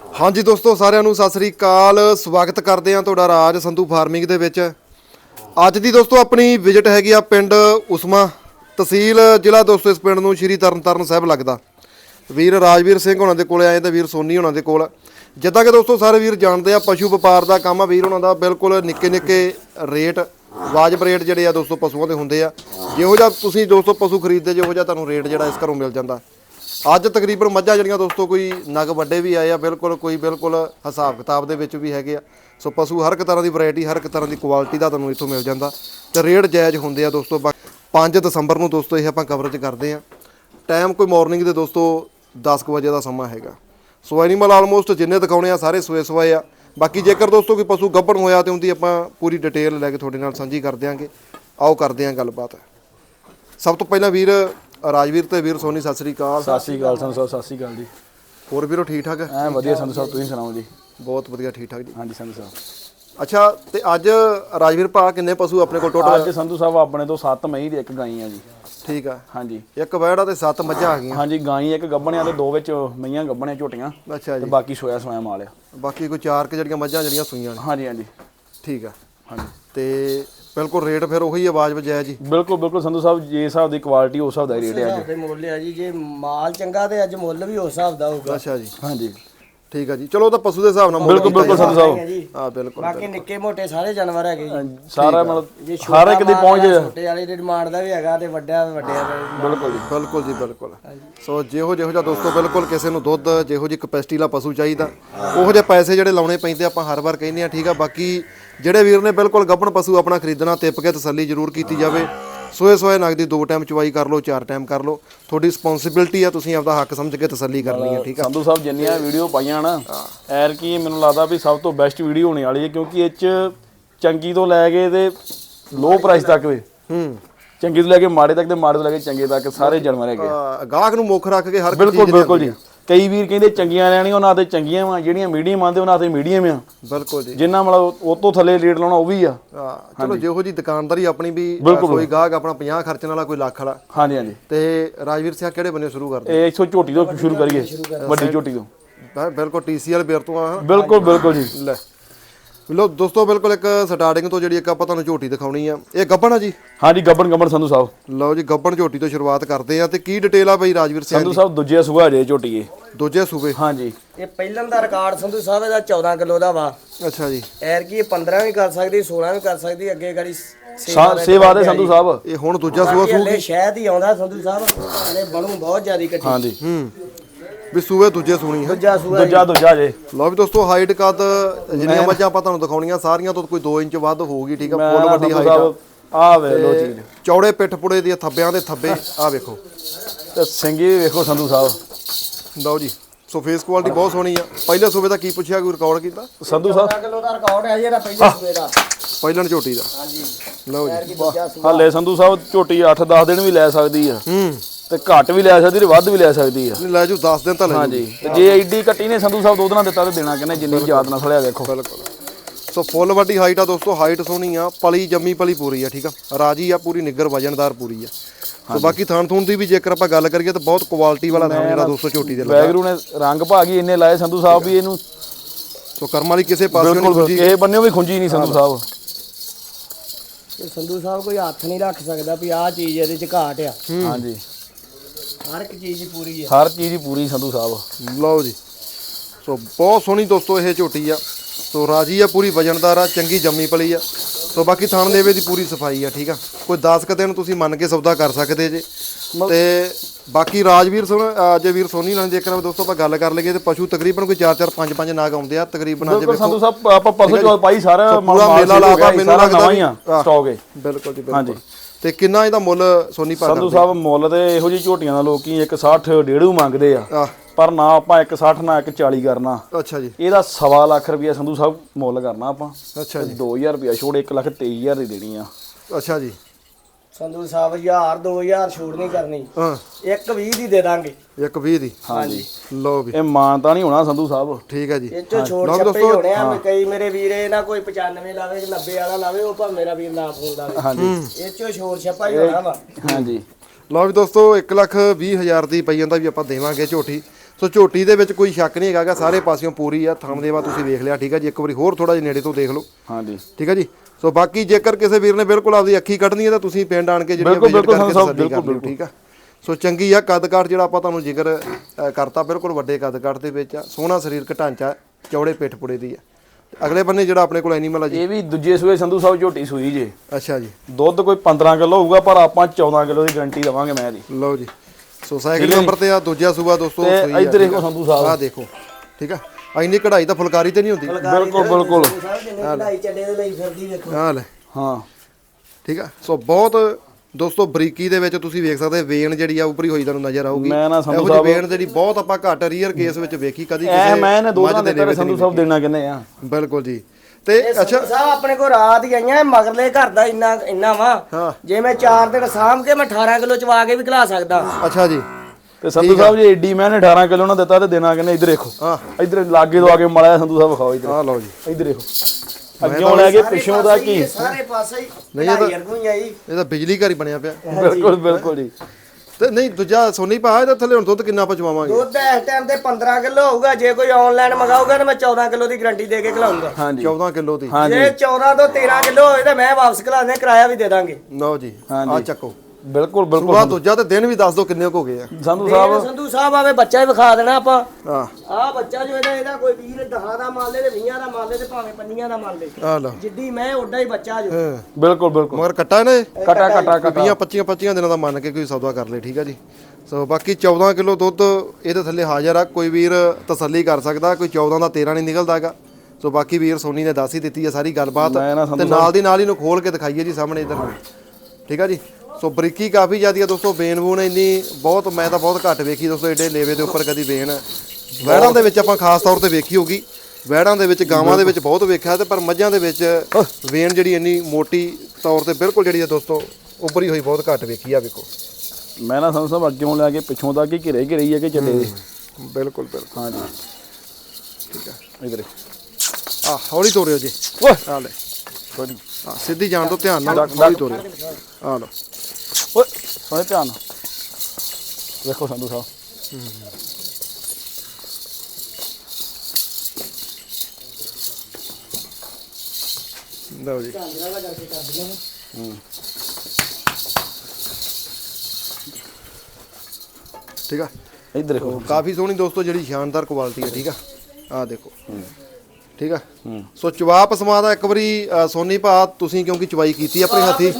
ਹਾਂਜੀ ਦੋਸਤੋ, ਸਾਰਿਆਂ ਨੂੰ ਸਤਿ ਸ੍ਰੀ ਅਕਾਲ। ਸਵਾਗਤ ਕਰਦੇ ਹਾਂ ਤੁਹਾਡਾ ਰਾਜ ਸੰਧੂ ਫਾਰਮਿੰਗ ਦੇ ਵਿੱਚ। ਅੱਜ ਦੀ ਦੋਸਤੋ, ਆਪਣੀ ਵਿਜ਼ਿਟ ਹੈਗੀ ਆ ਪਿੰਡ ਉਸਮਾ ਤਹਿਸੀਲ, ਜ਼ਿਲ੍ਹਾ ਦੋਸਤੋ, ਇਸ ਪਿੰਡ ਨੂੰ ਸ਼੍ਰੀ ਤਰਨਤਾਰਨ ਸਾਹਿਬ ਲੱਗਦਾ। ਵੀਰ ਰਾਜਵੀਰ ਸਿੰਘ ਉਹਨਾਂ ਦੇ ਕੋਲੇ ਆਏ ਤੇ ਵੀਰ ਸੋਨੀ ਉਹਨਾਂ ਦੇ ਕੋਲ। ਜਿੱਦਾਂ ਕਿ ਦੋਸਤੋ, ਸਾਰੇ ਵੀਰ ਜਾਣਦੇ ਆ, ਪਸ਼ੂ ਵਪਾਰ ਦਾ ਕੰਮ ਆ। ਵੀਰ ਉਹਨਾਂ ਦਾ ਬਿਲਕੁਲ ਨਿੱਕੇ ਨਿੱਕੇ ਰੇਟ, ਵਾਜਬ ਰੇਟ ਜਿਹੜੇ ਆ ਦੋਸਤੋ, ਪਸ਼ੂਆਂ ਦੇ ਹੁੰਦੇ ਆ। ਜਿਹੋ ਜਿਹਾ ਤੁਸੀਂ ਦੋਸਤੋ, ਪਸ਼ੂ ਖਰੀਦਦੇ, ਜਿਹੋ ਜਿਹਾ ਤੁਹਾਨੂੰ ਰੇਟ ਜਿਹੜਾ ਇਸ ਘਰੋਂ ਮਿਲ ਜਾਂਦਾ। ਅੱਜ ਤਕਰੀਬਨ ਮੱਝਾਂ ਜਿਹੜੀਆਂ ਦੋਸਤੋ, ਕੋਈ ਨਗ ਵੱਡੇ ਵੀ ਆਏ ਆ, ਬਿਲਕੁਲ ਕੋਈ ਬਿਲਕੁਲ ਹਿਸਾਬ ਕਿਤਾਬ ਦੇ ਵਿੱਚ ਵੀ ਹੈਗੇ ਆ। ਸੋ ਪਸ਼ੂ ਹਰ ਇੱਕ ਤਰ੍ਹਾਂ ਦੀ ਵੈਰਾਈਟੀ ਹਰ ਇੱਕ ਤਰ੍ਹਾਂ ਦੀ ਕੁਆਲਿਟੀ ਦਾ ਤੁਹਾਨੂੰ ਇੱਥੋਂ ਮਿਲ ਜਾਂਦਾ। ਤੇ ਰੇਟ ਜਾਇਜ਼ ਹੁੰਦੇ ਆ ਦੋਸਤੋ 5 ਦਸੰਬਰ ਨੂੰ ਦੋਸਤੋ, ਇਹ ਆਪਾਂ ਕਵਰੇਜ ਕਰਦੇ ਆ। ਟਾਈਮ ਕੋਈ ਮਾਰਨਿੰਗ ਦੇ ਦੋਸਤੋ 10 ਕੁ ਵਜੇ ਦਾ ਸਮਾਂ ਹੈਗਾ। ਸੋ ਐਨੀਮਲ ਆਲਮੋਸਟ ਜਿੰਨੇ ਦਿਖਾਉਣੇ ਆ, ਸਾਰੇ ਸਵੇ ਸਵੇ ਆ। ਬਾਕੀ ਜੇਕਰ ਦੋਸਤੋ, ਕੋਈ ਪਸ਼ੂ ਗੱਭਣ ਹੋਇਆ ਤੇ ਉਹਦੀ ਆਪਾਂ ਪੂਰੀ ਡਿਟੇਲ ਲੈ ਕੇ ਤੁਹਾਡੇ ਨਾਲ ਸਾਂਝੀ ਕਰ ਦਿਆਂਗੇ। ਆਓ ਕਰਦੇ ਆਂ ਗੱਲਬਾਤ। ਸਭ ਤੋਂ ਪਹਿਲਾਂ ਵੀਰ ਰਾਜਵੀਰ ਤੇ ਵੀਰ ਸੋਨੀ ਸਤਿ ਸ੍ਰੀ ਅਕਾਲ। ਸਤਿ ਸ਼੍ਰੀ ਅਕਾਲ ਸੰਧੂ ਸਾਹਿਬ ਸਤਿ ਸ਼੍ਰੀ ਅਕਾਲ ਜੀ। ਹੋਰ ਵੀਰੋ ਠੀਕ ਠਾਕ? ਐ ਵਧੀਆ ਸੰਧੂ ਸਾਹਿਬ ਤੁਸੀਂ ਸੁਣਾਓ ਜੀ? ਬਹੁਤ ਵਧੀਆ ਠੀਕ ਠਾਕ ਜੀ। ਹਾਂਜੀ ਸੰਧੂ ਸਾਹਿਬ। ਅੱਛਾ ਤੇ ਅੱਜ ਰਾਜਵੀਰ ਭਾ ਕਿੰਨੇ ਪਸ਼ੂ ਆਪਣੇ ਕੋਲ ਟੋਟਲ ਅੱਜ ਸੰਧੂ ਸਾਹਿਬ ਆਪਣੇ ਤੋਂ 7 ਮਈ ਦੀ ਇੱਕ ਗਾਈ ਆ ਜੀ। ਠੀਕ ਆ। ਹਾਂਜੀ। ਇੱਕ ਵੈੜਾ ਤੇ ਸੱਤ ਮੱਝਾਂ ਆ ਗਈਆਂ। ਹਾਂਜੀ ਗਾਈ ਇੱਕ ਗੱਬਣਿਆ ਤੇ ਦੋ ਵਿੱਚ ਮਈਆਂ ਗੱਬਣਿਆ ਝੋਟੀਆਂ ਅੱਛਾ ਤੇ ਜੀ। ਬਾਕੀ ਸੋਇਆ ਸੋਇਆ ਮਾਲ ਆ। ਬਾਕੀ ਕੋਈ ਚਾਰ ਕਿ ਜਿਹੜੀਆਂ ਮੱਝਾਂ ਜਿਹੜੀਆਂ ਸੂਈਆਂ ਨੇ। ਹਾਂਜੀ ਹਾਂਜੀ। ਠੀਕ ਆ। ਹਾਂਜੀ। ਤੇ ਬਿਲਕੁਲ ਰੇਟ ਫਿਰ ਉਹੀ ਆਵਾਜ਼ ਵਜਾਇਆ ਜੀ। ਬਿਲਕੁਲ ਬਿਲਕੁਲ ਸੰਧੂ ਸਾਹਿਬ ਜੇ ਹਿਸਾਬ ਦੀ ਕੁਆਲਿਟੀ ਉਸ ਹਿਸਾਬ ਦਾ ਰੇਟ ਹੈ ਅੱਜ। ਦੇ ਮੁੱਲ ਆ ਜੀ ਜੇ ਮਾਲ ਚੰਗਾ ਤੇ ਅੱਜ ਮੁੱਲ ਵੀ ਉਸ ਹਿਸਾਬ ਦਾ ਹੋਊਗਾ। ਅੱਛਾ ਜੀ। ਹਾਂਜੀ। ਠੀਕ ਆ ਜੀ। ਚਲੋ ਉਹ ਤਾਂ ਪਸ਼ੂ ਦੇ ਹਿਸਾਬ ਨਾਲ ਮੁੱਲ ਬਿਲਕੁਲ ਬਿਲਕੁਲ ਸੰਧੂ ਸਾਹਿਬ ਹੈ ਜੀ ਹਾਂ ਬਿਲਕੁਲ ਬਾਕੀ ਨਿੱਕੇ ਮੋਟੇ ਸਾਰੇ ਜਾਨਵਰ ਹੈਗੇ ਜੀ। ਸਾਰਾ ਮਤਲਬ ਜੇ ਹਰ ਇੱਕ ਦੀ ਪਹੁੰਚ ਆ, ਛੋਟੇ ਵਾਲੇ ਦੀ ਡਿਮਾਂਡ ਦਾ ਵੀ ਹੈਗਾ ਤੇ ਵੱਡਿਆਂ ਵੱਡਿਆਂ ਦਾ ਵੀ। ਬਿਲਕੁਲ ਜੀ। ਬਿਲਕੁਲ ਜੀ ਬਿਲਕੁਲ। ਸੋ ਜਿਹੋ ਜਿਹੋ ਜਿਹਾ ਦੋਸਤੋ ਬਿਲਕੁਲ ਕਿਸੇ ਨੂੰ ਦੁੱਧ ਜਿਹੋ ਜਿਹੀ ਕਪੈਸਿਟੀ ਦਾ ਪਸ਼ੂ ਚਾਹੀਦਾ ਉਹੋ ਜਿਹੇ ਪੈਸੇ ਜਿਹੜੇ ਲਾਉਣੇ ਪੈਂਦੇ ਆਪਾਂ ਹਰ ਵਾਰ ਕਹਿੰਦੇ ਆ ਠੀਕ ਆ। ਬਾਕੀ ਜਿਹੜੇ ਵੀਰ ਨੇ ਬਿਲਕੁਲ ਗੱਭਣ ਪਸ਼ੂ ਆਪਣਾ ਖਰੀਦਣਾ ਤਿੱਪ ਕੇ ਤਸੱਲੀ ਜ਼ਰੂਰ ਕੀਤੀ ਜਾਵੇ। ਸੋਏ ਸੋਏ ਨਗਦੀ ਦੋ ਟਾਈਮ ਚਵਾਈ ਕਰ ਲਓ ਚਾਰ ਟਾਈਮ ਕਰ ਲਓ। ਤੁਹਾਡੀ ਰਿਸਪੌਂਸਿਬਿਲਟੀ ਆ ਤੁਸੀਂ ਆਪਦਾ ਹੱਕ ਸਮਝ ਕੇ ਤਸੱਲੀ ਕਰਨੀ ਹੈ ਠੀਕ ਆ? ਸੰਧੂ ਸਾਹਿਬ ਜਿੰਨੀਆਂ ਵੀਡੀਓ ਪਾਈਆਂ ਨਾ ਐਰ ਕੀ ਮੈਨੂੰ ਲੱਗਦਾ ਵੀ ਸਭ ਤੋਂ ਬੈਸਟ ਵੀਡੀਓ ਹੋਣੀ ਵਾਲੀ ਹੈ ਕਿਉਂਕਿ ਇਹ ਚ ਚੰਗੀ ਤੋਂ ਲੈ ਕੇ ਤੇ ਲੋ ਪ੍ਰਾਈਸ ਤੱਕ ਵੀ ਹੂੰ। ਚੰਗੀ ਤੋਂ ਲੈ ਕੇ ਮਾੜੇ ਤੱਕ ਤੇ ਮਾੜੇ ਤੋਂ ਲੈ ਕੇ ਚੰਗੇ ਤੱਕ ਸਾਰੇ ਜਾਨਵਰ ਹੈਗੇ ਆ। ਅਹ ਗਾਹਕ ਨੂੰ ਮੁੱਖ ਰੱਖ ਕੇ ਹਰ ਇੱਕ ਬਿਲਕੁਲ ਬਿਲਕੁਲ ਜੀ। ਕਈ ਵੀਰ ਕਹਿੰਦੇ ਚੰਗੀਆਂ ਲੈਣੀਆਂ ਉਹਨਾਂ ਤੇ ਚੰਗੀਆਂ ਵਾ ਜਿਹੜੀਆਂ ਮੀਡੀਅਮ ਆਂਦੇ ਉਹਨਾਂ ਤੇ ਮੀਡੀਅਮ ਆ। ਬਿਲਕੁਲ ਜੀ। ਜਿੰਨਾ ਮਤਲਬ ਉਹ ਤੋਂ ਥੱਲੇ ਰੇਟ ਲਾਉਣਾ ਉਹ ਵੀ ਆ। ਹਾਂ, ਚਲੋ ਜਿਹੋ ਜੀ ਦੁਕਾਨਦਾਰੀ ਆਪਣੀ ਵੀ। ਕੋਈ ਗਾਹਕ ਆਪਣਾ 50 ਖਰਚਣ ਵਾਲਾ ਕੋਈ ਲੱਖ ਵਾਲਾ। ਹਾਂਜੀ ਹਾਂਜੀ। ਤੇ ਰਾਜਵੀਰ ਸਿੰਘ ਕਿਹੜੇ ਬੰਨੇ ਸ਼ੁਰੂ ਕਰਦੇ? ਇਹ ਇਥੋਂ ਝੋਟੀ ਤੋਂ ਸ਼ੁਰੂ ਕਰੀਏ ਵੱਡੀ ਝੋਟੀ ਤੋਂ। ਬਿਲਕੁਲ ਟੀਸੀਐਲ ਬੇਰ ਤੋਂ ਆ। ਬਿਲਕੁਲ ਬਿਲਕੁਲ ਜੀ। ਲੈ। ਲੋ ਦੋਸਤੋ ਬਿਲਕੁਲ ਇੱਕ ਸਟਾਰਟਿੰਗ ਤੋਂ ਜਿਹੜੀ ਇੱਕ ਆਪਾਂ ਤੁਹਾਨੂੰ ਝੋਟੀ ਦਿਖਾਉਣੀ ਆ ਇਹ ਗੱਬਣ ਆ ਜੀ। ਹਾਂਜੀ ਗੱਬਣ ਗੱਬਣ ਸੰਧੂ ਸਾਹਿਬ। ਲਓ ਜੀ ਗੱਬਣ ਝੋਟੀ ਤੋਂ ਸ਼ੁਰੂਆਤ ਕਰਦੇ ਆ ਤੇ ਕੀ ਡਿਟੇਲ ਆ ਬਈ ਰਾਜਵੀਰ ਸਿੰਘ ਸੰਧੂ ਸਾਹਿਬ ਦੂਜੇ ਸੁਭਾ ਜੇ ਝੋਟੀ ਇਹ। ਦੂਜੇ ਸੂਬੇ? ਹਾਂਜੀ। ਇਹ ਪਹਿਲਾਂ ਦਾ ਰਿਕਾਰਡ ਸੰਧੂ ਸਾਹਿਬ ਇਹਦਾ 14 ਕਿਲੋ ਦਾ ਵਾ। ਅੱਛਾ ਜੀ। ਐਰ ਕੀ ਇਹ 15 ਵੀ ਕਰ ਸਕਦੀ 16 ਵੀ ਕਰ ਸਕਦੀ ਅੱਗੇ ਗਾੜੀ ਸੇਵਾ ਦੇ ਸੰਧੂ ਸਾਹਿਬ। ਇਹ ਹੁਣ ਦੂਜਾ ਸੂਆ ਬਾਕੀ ਸੂ ਹਲੇ ਸ਼ਹਿਦ ਹੀ ਆਉਂਦਾ ਸੰਧੂ ਸਾਹਿਬ ਹਲੇ ਬਣੂ ਬਹੁਤ ਜ਼ਿਆਦੀ ਇਕੱਠੀ। ਹਾਂਜੀ। ਹੂੰ। ਵੀ ਸੂਏ ਦੂਜੇ ਸੁਣੀ ਹੈ। ਦੂਜਾ ਸੂਆ ਦੂਜਾ ਦੂਜਾ ਜੇ। ਲਓ ਵੀ ਦੋਸਤੋ ਹਾਈਟ ਕੱਦ ਜਿੰਨੀਆਂ ਮੱਝਾਂ ਆਪਾਂ ਤੁਹਾਨੂੰ ਦਿਖਾਉਣੀਆਂ ਸਾਰੀਆਂ ਤੋਂ ਕੋਈ 2 ਇੰਚ ਵੱਧ ਹੋਊਗੀ ਠੀਕ ਆ? ਫੁੱਲ ਵੱਡੀ ਹਾਈਟ ਆ। ਆ ਵੇ ਲੋ ਚੀਜ਼ ਚੌੜੇ ਪਿੱਠ ਪੁੜੇ ਦੀਆਂ ਥੱਬਿਆਂ ਦੇ ਥੱਬੇ ਆ ਵੇਖੋ। ਤੇ ਸਿੰਗੀ ਵੇਖੋ ਸੰਧੂ ਸਾਹਿਬ। ਲਓ ਜੀ ਸੋ ਫੇਸ ਕੁਆਲਿਟੀ ਬਹੁਤ ਸੋਹਣੀ ਆ। ਪਹਿਲੇ ਸੂਬੇ ਦਾ ਕੀ ਪੁੱਛਿਆ ਕੋਈ ਰਿਕਾਰਡ ਕੀਤਾ? ਸੰਧੂ ਸਾਹਿਬ। 14 ਕਿਲੋ ਦਾ ਰਿਕਾਰਡ ਹੈ ਜੀ ਇਹਦਾ ਪਹਿਲੇ ਸੂਏ ਦਾ। ਪਹਿਲਣ ਝੋਟੀ ਦਾ। ਹਾਂਜੀ। ਲਓ ਜੀ। ਹਾਲੇ ਸੰਧੂ ਸਾਹਿਬ ਝੋਟੀ 8-10 ਦਿਨ ਵੀ ਲੈ ਸਕਦੀ ਆ। ਹੂੰ। ਤੇ ਘੱਟ ਵੀ ਲੈ ਸਕਦੀ ਤੇ ਵੱਧ ਵੀ ਲੈ ਸਕਦੀ ਆ। ਨਹੀਂ ਲੈ ਜੂ 10 ਦਿਨ ਤਾਂ ਲੈ ਜੂ ਹਾਂਜੀ ਤੇ ਜੇ ਐਡੀ ਕੱਟੀ ਨੇ ਸੰਧੂ ਸਾਹਿਬ ਦੁੱਧ ਦਿੱਤਾ ਤੇ ਦੇਣਾ ਕਿੰਨੇ ਜਿੰਨੀ ਯਾਦ ਨਾਲ ਫੜਿਆ ਵੇਖੋ ਬਿਲਕੁਲ। ਸੋ ਫੁੱਲ ਵੱਡੀ ਹਾਈਟ ਆ ਦੋਸਤੋ ਹਾਈਟ ਸੋਹਣੀ ਆ ਪਲੀ ਜੰਮੀ ਪਲੀ ਪੂਰੀ ਆ ਠੀਕ ਆ? ਰਾਜੀ ਆ ਪੂਰੀ ਨਿੱਗਰ ਵਜਨਦਾਰ ਪੂਰੀ ਆ। ਸੋ ਬਾਕੀ ਥਾਣ ਥੂਣ ਦੀ ਵੀ ਜੇਕਰ ਆਪਾਂ ਗੱਲ ਕਰੀਏ ਤਾਂ ਬਹੁਤ ਕੁਆਲਿਟੀ ਵਾਲਾ ਥਾਣ ਜਿਹੜਾ ਦੋਸਤੋ ਝੋਟੀ ਦੇ ਲੱਗਾ। ਵੈਗਰੂ ਨੇ ਰੰਗ ਭਾਗੀ ਇੰਨੇ ਲਾਏ ਸੰਧੂ ਸਾਹਿਬ ਵੀ ਇਹਨੂੰ? ਸੋ ਕਰਮ ਵਾਲੀ ਕਿਸੇ ਪਾਸੇ ਨਹੀਂ ਬਿਲਕੁਲ ਇਹ ਬੰਨਿਓ ਵੀ ਖੁੰਜੀ ਨਹੀਂ ਸੰਧੂ ਸਾਹਿਬ। ਇਹ ਸੰਧੂ ਸਾਹਿਬ ਕੋਈ ਹੱਥ ਨਹੀਂ ਰੱਖ ਸਕਦਾ ਵੀ ਆਹ ਚੀਜ਼ ਇਹਦੇ ਚ ਘਾਟ ਆ। ਹਾਂਜੀ। ਹਰ ਇੱਕ ਚੀਜ਼ ਹੀ ਪੂਰੀ ਆ। ਹਰ ਚੀਜ਼ ਹੀ ਪੂਰੀ ਸੰਧੂ ਸਾਹਿਬ। ਲਓ ਜੀ। ਸੋ ਬਹੁਤ ਸੋਹਣੀ ਦੋਸਤੋ ਇਹ ਝੋਟੀ ਆ। ਸੋ ਰਾਜੀ ਆ ਪੂਰੀ ਵਜਨਦਾਰ ਆ ਚੰਗੀ ਜੰਮੀ ਪਲੀ ਆ। ਸੋ ਬਾਕੀ ਥਾਣ ਦੇਵੇ ਦੀ ਪੂਰੀ ਸਫ਼ਾਈ ਆ ਠੀਕ ਆ? ਕੋਈ 10 ਕੁ ਦਿਨ ਤੁਸੀਂ ਮੰਨ ਕੇ ਸੌਦਾ ਕਰ ਸਕਦੇ ਜੇ। ਤੇ ਬਾਕੀ ਰਾਜਵੀਰ ਸੋਨ ਅਜੇ ਵੀਰ ਸੋਨੀ ਨਾਲ ਜੇਕਰ ਦੋਸਤੋ ਆਪਾਂ ਗੱਲ ਕਰ ਲਈਏ ਤੇ ਪਸ਼ੂ ਤਕਰੀਬਨ ਕੋਈ 4-4 5-5 ਨਾਗ ਆਉਂਦੇ ਆ ਤਕਰੀਬਨ ਅੱਜ ਬਿਲਕੁਲ ਸੰਧੂ ਸਾਹਿਬ ਆਪਾਂ ਪਰਸੋਂ ਜੋ। ਪਾਈ ਸਾਰਾ ਮਾਲ ਹੋ ਗਿਆ, ਮੈਨੂੰ ਲੱਗਦਾ ਹੀ। ਸਟਾਕ ਹੈ। ਬਿਲਕੁਲ ਜੀ ਬਿਲਕੁਲ। ਤੇ ਕਿੰਨਾ ਇਹਦਾ ਮੁੱਲ ਸੋਨੀ ਪਾ ਸੰਧੂ ਸਾਹਿਬ ਮੁੱਲ ਤੇ ਇਹੋ ਜਿਹੀ ਝੋਟੀਆਂ ਦਾ ਲੋਕੀ 160 ਡੇਢੂ ਮੰਗਦੇ ਆ। ਆ ਪਰ ਨਾ ਆਪਾਂ 160 ਨਾ 140 ਕਰਨਾ। ਅੱਛਾ ਜੀ। ਇਹਦਾ ਸਵਾ ਲੱਖ ਰੁਪਇਆ ਸੰਧੂ ਸਾਹਿਬ ਮੁੱਲ ਕਰਨਾ ਆਪਾਂ। ਅੱਛਾ ਜੀ। 2000 ਰੁਪਇਆ ਛੋੜ 1 ਲੱਖ 23000 ਦੀ ਦੇਣੀ ਆ। ਅੱਛਾ ਜੀ। ਸੰਧੂ ਸਾਹਿਬ 1000 2000 ਛੂਟ ਨਹੀਂ ਕਰਨੀ। ਹਾਂ। ਇੱਕ 20 ਦੀ ਦੇ ਦਾਂਗੇ। ਇੱਕ 20 ਦੀ। ਹਾਂਜੀ। ਲਓ ਵੀ। ਇਹ ਮਾਨਤਾ ਨਹੀਂ ਹੋਣਾ ਸੰਧੂ ਸਾਹਿਬ। ਠੀਕ ਹੈ ਜੀ। ਇਹ ਚੋਂ ਛੋਟ ਲਓ ਛੱਪੇ ਦੋਸਤੋ, ਹੋਣੇ ਆ ਕਈ ਮੇਰੇ ਵੀਰੇ ਨਾ ਕੋਈ 95 ਲਾਵੇ 90 ਵਾਲਾ ਲਾਵੇ ਉਹ ਭਾਵੇਂ ਮੇਰਾ ਵੀਰ ਨਾ ਫੋਨ ਲਾਵੇ। ਹਾਂਜੀ। ਇਹ ਚੋਂ ਛੋਟ ਛੱਪਾ ਹੀ ਹੋਣਾ ਵਾ। ਹਾਂਜੀ। ਲਓ ਵੀ ਦੋਸਤੋ 1 ਲੱਖ 20 ਹਜ਼ਾਰ ਦੀ ਪਈ ਜਾਂਦਾ ਵੀ ਆਪਾਂ ਦੇਵਾਂਗੇ ਝੋਟੀ। ਸੋ ਝੋਟੀ ਦੇ ਵਿੱਚ ਕੋਈ ਸ਼ੱਕ ਨਹੀਂ ਹੈਗਾਗਾ ਸਾਰੇ ਪਾਸਿਓਂ ਪੂਰੀ ਆ ਥਾਂ ਦੇਵਾ ਤੁਸੀਂ ਵੇਖ ਲਿਆ ਠੀਕ ਆ ਜੀ। ਇੱਕ ਵਾਰੀ ਹੋਰ ਥੋੜਾ ਜਿਹਾ ਨੇੜੇ ਤੋਂ ਦੇਖ ਲਓ। ਹਾਂਜੀ। ਠੀਕ ਆ ਜੀ। ਸੋ ਬਾਕੀ ਜੇਕਰ ਕਿਸੇ ਵੀਰ ਨੇ ਬਿਲਕੁਲ ਆਪਦੀ ਅੱਖੀ ਕੱਢਣੀ ਹੈ ਤਾਂ ਤੁਸੀਂ ਪਿੰਡ ਆਣ ਕੇ ਜਿਹੜੀ ਬਿਲਕੁਲ, ਵਿਜ਼ਿਟ ਬਿਲਕੁਲ, ਕਰਕੇ ਸਾਹਿਬ, ਤਸੱਲੀ ਕਰ ਠੀਕ ਆ। ਸੋ ਚੰਗੀ ਆ ਕੱਦ ਕਾਠ ਜਿਹੜਾ ਆਪਾਂ ਤੁਹਾਨੂੰ ਜ਼ਿਕਰ ਕਰਤਾ ਬਿਲਕੁਲ ਵੱਡੇ ਕੱਦ ਕਾਠ ਦੇ ਵਿੱਚ ਆ। ਸੋਹਣਾ ਸਰੀਰਕ ਢਾਂਚਾ ਚੌੜੇ ਪਿੱਠ ਪੁੜੇ ਦੀ ਆ। ਅਗਲੇ ਬੰਨੇ ਜਿਹੜਾ ਆਪਣੇ ਕੋਲ ਐਨੀਮਲ ਆ ਜੀ। ਇਹ ਵੀ ਦੂਜੇ ਸੂਏ ਸੰਧੂ ਸਾਹਿਬ ਝੋਟੀ ਸੂਈ ਜੇ। ਅੱਛਾ ਜੀ। ਦੁੱਧ ਕੋਈ 15 ਕਿਲੋ ਹੋਊਗਾ ਪਰ ਆਪਾਂ 14 ਕਿਲੋ ਦੀ ਗਾਰੰਟੀ ਦਵਾਂਗੇ ਮੈਂ ਦੀ ਲਓ ਜੀ। ਸੋ ਸਾਈਕਲ ਨੰਬਰ ਤੇ ਆ ਦੂਜਾ ਸੂਬਾ ਦੋਸਤੋ ਸੂਈ ਆ, ਇੱਧਰ ਦੇਖੋ ਆ। ਸੰਧੂ ਸਾਹਿਬ। ਆਹ ਦੇਖੋ ਠੀਕ ਆ। ਇੰਨੀ ਕਢਾਈ ਤਾਂ ਫੁਲਕਾਰੀ ਤੇ ਨਹੀਂ ਹੁੰਦੀ। ਬਿਲਕੁਲ ਬਿਲਕੁਲ। ਸਾਹਿਬ ਜਿੰਨੇ ਕਢਾਈ ਚੱਡੇ ਦੇ ਲਈ ਫਿਰਦੀ ਵੇਖੋ। ਆਹ ਲੈ। ਹਾਂ। ਠੀਕ ਆ? ਸੋ ਬਹੁਤ ਦੋਸਤੋ ਬਰੀਕੀ ਦੇ ਵਿੱਚ ਤੁਸੀਂ ਵੇਖ ਸਕਦੇ ਵੇਨ ਜਿਹੜੀ ਆ ਉੱਪਰੀ ਹੋਈ ਤੁਹਾਨੂੰ ਨਜ਼ਰ ਆਊਗੀ। ਮੈਂ ਨਾ ਸੰਧੂ ਸਾਹਿਬ- ਵੇਨ ਜਿਹੜੀ ਬਹੁਤ ਆਪਾਂ ਘੱਟ ਰੀਅਰ ਕੇਸ ਵਿੱਚ ਵੇਖੀ ਕਦੀ ਐ ਮੈਂ ਇਹਨੇ ਦੋ ਦਿਨ ਦੇ ਸੰਧੂ ਸਾਹਿਬ ਦੇਣਾ ਕਿੰਨੇ ਆ। ਬਿਲਕੁਲ ਜੀ। ਤੇ ਅੱਛਾ ਸਾਹਿਬ ਆਪਣੇ ਕੋਲ ਰਾਤ ਹੀ ਆਈਆਂ ਮਗਰਲੇ ਘਰ ਦਾ ਇੰਨਾ ਇੰਨਾ ਵਾ। ਜੇ ਮੈਂ 4 ਦਿਨ ਸਾਂਭ ਕੇ ਮੈਂ 18 ਕਿਲੋ ਚਵਾ ਕੇ ਵੀ ਖਿਲਾ ਸਕਦਾ। ਅੱਛਾ ਜੀ। ਤੇ ਸੰਧੂ ਸਾਹਿਬ ਜੀ ਏਡੀ ਮੈਂ ਨੇ 18 ਕਿਲੋ ਨਾ ਦਿੱਤਾ ਤੇ ਦੇਣਾ ਕਿੰਨੇ? ਇੱਧਰ ਦੇਖੋ। ਹਾਂ। ਇੱਧਰ ਲਾਗੇ ਤੋਂ ਆ ਕੇ ਮੜਿਆ ਸੰਧੂ ਸਾਹਿਬ ਵਿਖਾਓ ਇੱਧਰ। ਆਹ ਲਓ ਜੀ। ਇੱਧਰ ਦੇਖੋ। ਅੱਗਿਓਂ ਲੈ ਕੇ ਪਿੱਛੋਂ ਦਾ ਕੀ? ਸਾਰੇ ਪਾਸੇ ਹੀ। ਨਹੀਂ, ਇਹ ਤਾਂ- ਇਹ ਤਾਂ ਬਿਜਲੀ ਘਰ ਹੀ ਬਣਿਆ ਪਿਆ। ਬਿਲਕੁਲ ਬਿਲਕੁਲ ਜੀ। ਤੇ ਨਹੀਂ ਦੂਜਾ ਸੋਨੀ ਪਾ ਇਹਦਾ ਥੱਲੇ ਹੁਣ ਦੁੱਧ ਕਿੰਨਾ ਪਚਵਾਵਾਂਗੇ? ਦੁੱਧ ਇਸ ਟਾਈਮ ਤੇ 15 ਕਿਲੋ ਹੋਊਗਾ। ਜੇ ਕੋਈ ਆਨਲਾਈਨ ਮੰਗਾਊਗਾ ਤਾਂ ਮੈਂ 14 ਕਿਲੋ ਦੀ ਗਾਰੰਟੀ ਦੇ ਕੇ ਖਿਲਾਉਂਗਾ ਹਾਂਜੀ। 14 ਕਿਲੋ ਦੀ। ਜੇ 14 ਤੋਂ 13 ਕਿਲੋ ਹੋਏ ਤਾਂ ਮੈਂ ਵਾਪਸ ਖਿਲਾਉਂਦੇ ਕਿਰਾਇਆ ਵੀ ਦੇ ਦਾਂਗੇ। ਲਓ ਜੀ। ਆ ਚੱਕੋ। ਬਿਲਕੁਲ ਬਿਲਕੁਲ ਸੂਆ ਦੂਜਾ ਤੇ ਦਿਨ ਵੀ ਦੱਸ ਦਿਓ ਕਿੰਨੇ ਕੁ ਹੋ ਗਏ ਆ। ਸੰਧੂ ਸਾਹਿਬ ਸੰਧੂ ਸਾਹਿਬ ਆਵੇ ਬੱਚਾ ਹੀ ਵਿਖਾ ਦੇਣਾ ਆਪਾਂ। ਆ ਆਹ ਬੱਚਾ ਜੋ ਇਹਦਾ ਇਹਦਾ ਕੋਈ ਵੀਰ 10 ਦਾ ਮੰਨ ਲੇ ਤੇ 20 ਦਾ ਮੰਨ ਲੇ ਤੇ ਭਾਵੇਂ 5 ਦਾ ਮੰਨ ਲੇ। ਆ ਲਓ। ਜਿੱਡੀ ਮੈਂ ਓਡਾ ਹੀ ਬੱਚਾ ਜੋ। ਹਾਂ। ਬਿਲਕੁਲ ਬਿਲਕੁਲ। ਮਗਰ ਕੱਟਾ ਨੇ ਕਟਾ ਕਟਾ ਕਟਾ 20 25 25 ਦਿਨਾਂ ਦਾ ਮੰਨ ਕੇ ਕੋਈ ਸੌਦਾ ਕਰ ਲੇ ਠੀਕ ਆ ਜੀ। ਸੋ ਬਾਕੀ 14 ਕਿਲੋ ਦੁੱਧ ਇਹਦੇ ਥੱਲੇ ਹਾਜ਼ਰ ਆ। ਕੋਈ ਵੀਰ ਤਸੱਲੀ ਕਰ ਸਕਦਾ ਕੋਈ 14 ਦਾ 13 ਨਹੀਂ ਨਿਕਲਦਾਗਾ ਸੋ ਬਾਕੀ ਵੀਰ ਸੋਨੀ ਨੇ ਦੱਸ ਹੀ ਦਿੱਤੀ ਹੈ ਸਾਰੀ ਗੱਲਬਾਤ। ਮੈਂ ਨਾ ਤੇ ਨਾਲ ਦੀ ਨਾਲ ਹੀ ਨੂੰ ਖੋਲ ਕੇ ਦਿਖਾਈਏ ਜੀ ਸਾਹਮਣੇ ਇਧਰ। ਠੀਕ ਆ ਜੀ। ਸੋ ਬਰੀਕੀ ਕਾਫੀ ਜ਼ਿਆਦੀ ਆ ਦੋਸਤੋ ਬੇਨ ਬੂਨ ਇੰਨੀ ਬਹੁਤ ਮੈਂ ਤਾਂ ਬਹੁਤ ਘੱਟ ਵੇਖੀ ਦੋਸਤੋ ਏਡੇ ਲੇਵੇ ਦੇ ਉੱਪਰ ਕਦੀ ਬੇਨ ਵਹਿੜਾਂ ਦੇ ਵਿੱਚ ਆਪਾਂ ਖਾਸ ਤੌਰ ਤੇ ਵੇਖੀ ਹੋਗੀ ਵਹਿੜਾਂ ਦੇ ਵਿੱਚ ਗਾਵਾਂ ਦੇ ਵਿੱਚ ਬਹੁਤ ਵੇਖਿਆ ਤੇ ਪਰ ਮੱਝਾਂ ਦੇ ਵਿੱਚ ਵੇਨ ਜਿਹੜੀ ਇੰਨੀ ਮੋਟੀ ਤੌਰ ਤੇ ਬਿਲਕੁਲ ਜਿਹੜੀ ਆ ਦੋਸਤੋ ਉੱਪਰੀ ਹੋਈ ਬਹੁਤ ਘੱਟ ਵੇਖੀ ਆ ਵੇਖੋ। ਮੈਂ ਨਾ ਸੰਧੂ ਸਾਹਿਬ ਅੱਗਿਓਂ ਲੈ ਕੇ ਪਿੱਛੋਂ ਤੱਕ ਹੀ ਘਿਰੇ ਘਿਰੇ ਹੀ ਹੈ ਕਿ ਚੱਲੇ। ਦੇ ਬਿਲਕੁਲ ਬਿਲਕੁਲ। ਹਾਂਜੀ ਠੀਕ ਹੈ ਇੱਧਰ। ਆ ਹੌਲੀ ਤੋਰਿਓ ਜੀ। ਓਏ! ਆ ਲੈ। ਸੋਰੀ ਆ ਸਿੱਧੀ ਜਾਣ ਤੋਂ ਧਿਆਨ ਨਾਲ ਹੌਲੀ ਤੋਰਿਓ। ਆ ਲਓ। ਓਏ ਸੋਹਣੇ ਧਿਆਨ ਨਾਲ। ਵੇਖੋ ਸੰਧੂ ਸਾਹਿਬ। ਲਓ ਜੀ। ਠੀਕ ਆ? ਇੱਧਰ ਦੇਖੋ। ਕਾਫੀ ਸੋਹਣੀ ਦੋਸਤੋ ਜਿਹੜੀ ਸ਼ਾਨਦਾਰ ਕੁਆਲਿਟੀ ਹੈ ਠੀਕ ਆ? ਆ ਦੇਖੋ। ਠੀਕ ਆ? ਸੋ ਚਵਾਪ ਸਮਾ ਦਾ ਇੱਕ ਵਾਰੀ ਅ, ਸੋਨੀ ਭਾ ਤੁਸੀਂ ਕਿਉਂਕਿ ਚਵਾਈ ਕੀਤੀ ਆਪਣੀ ਹੱਥੀ।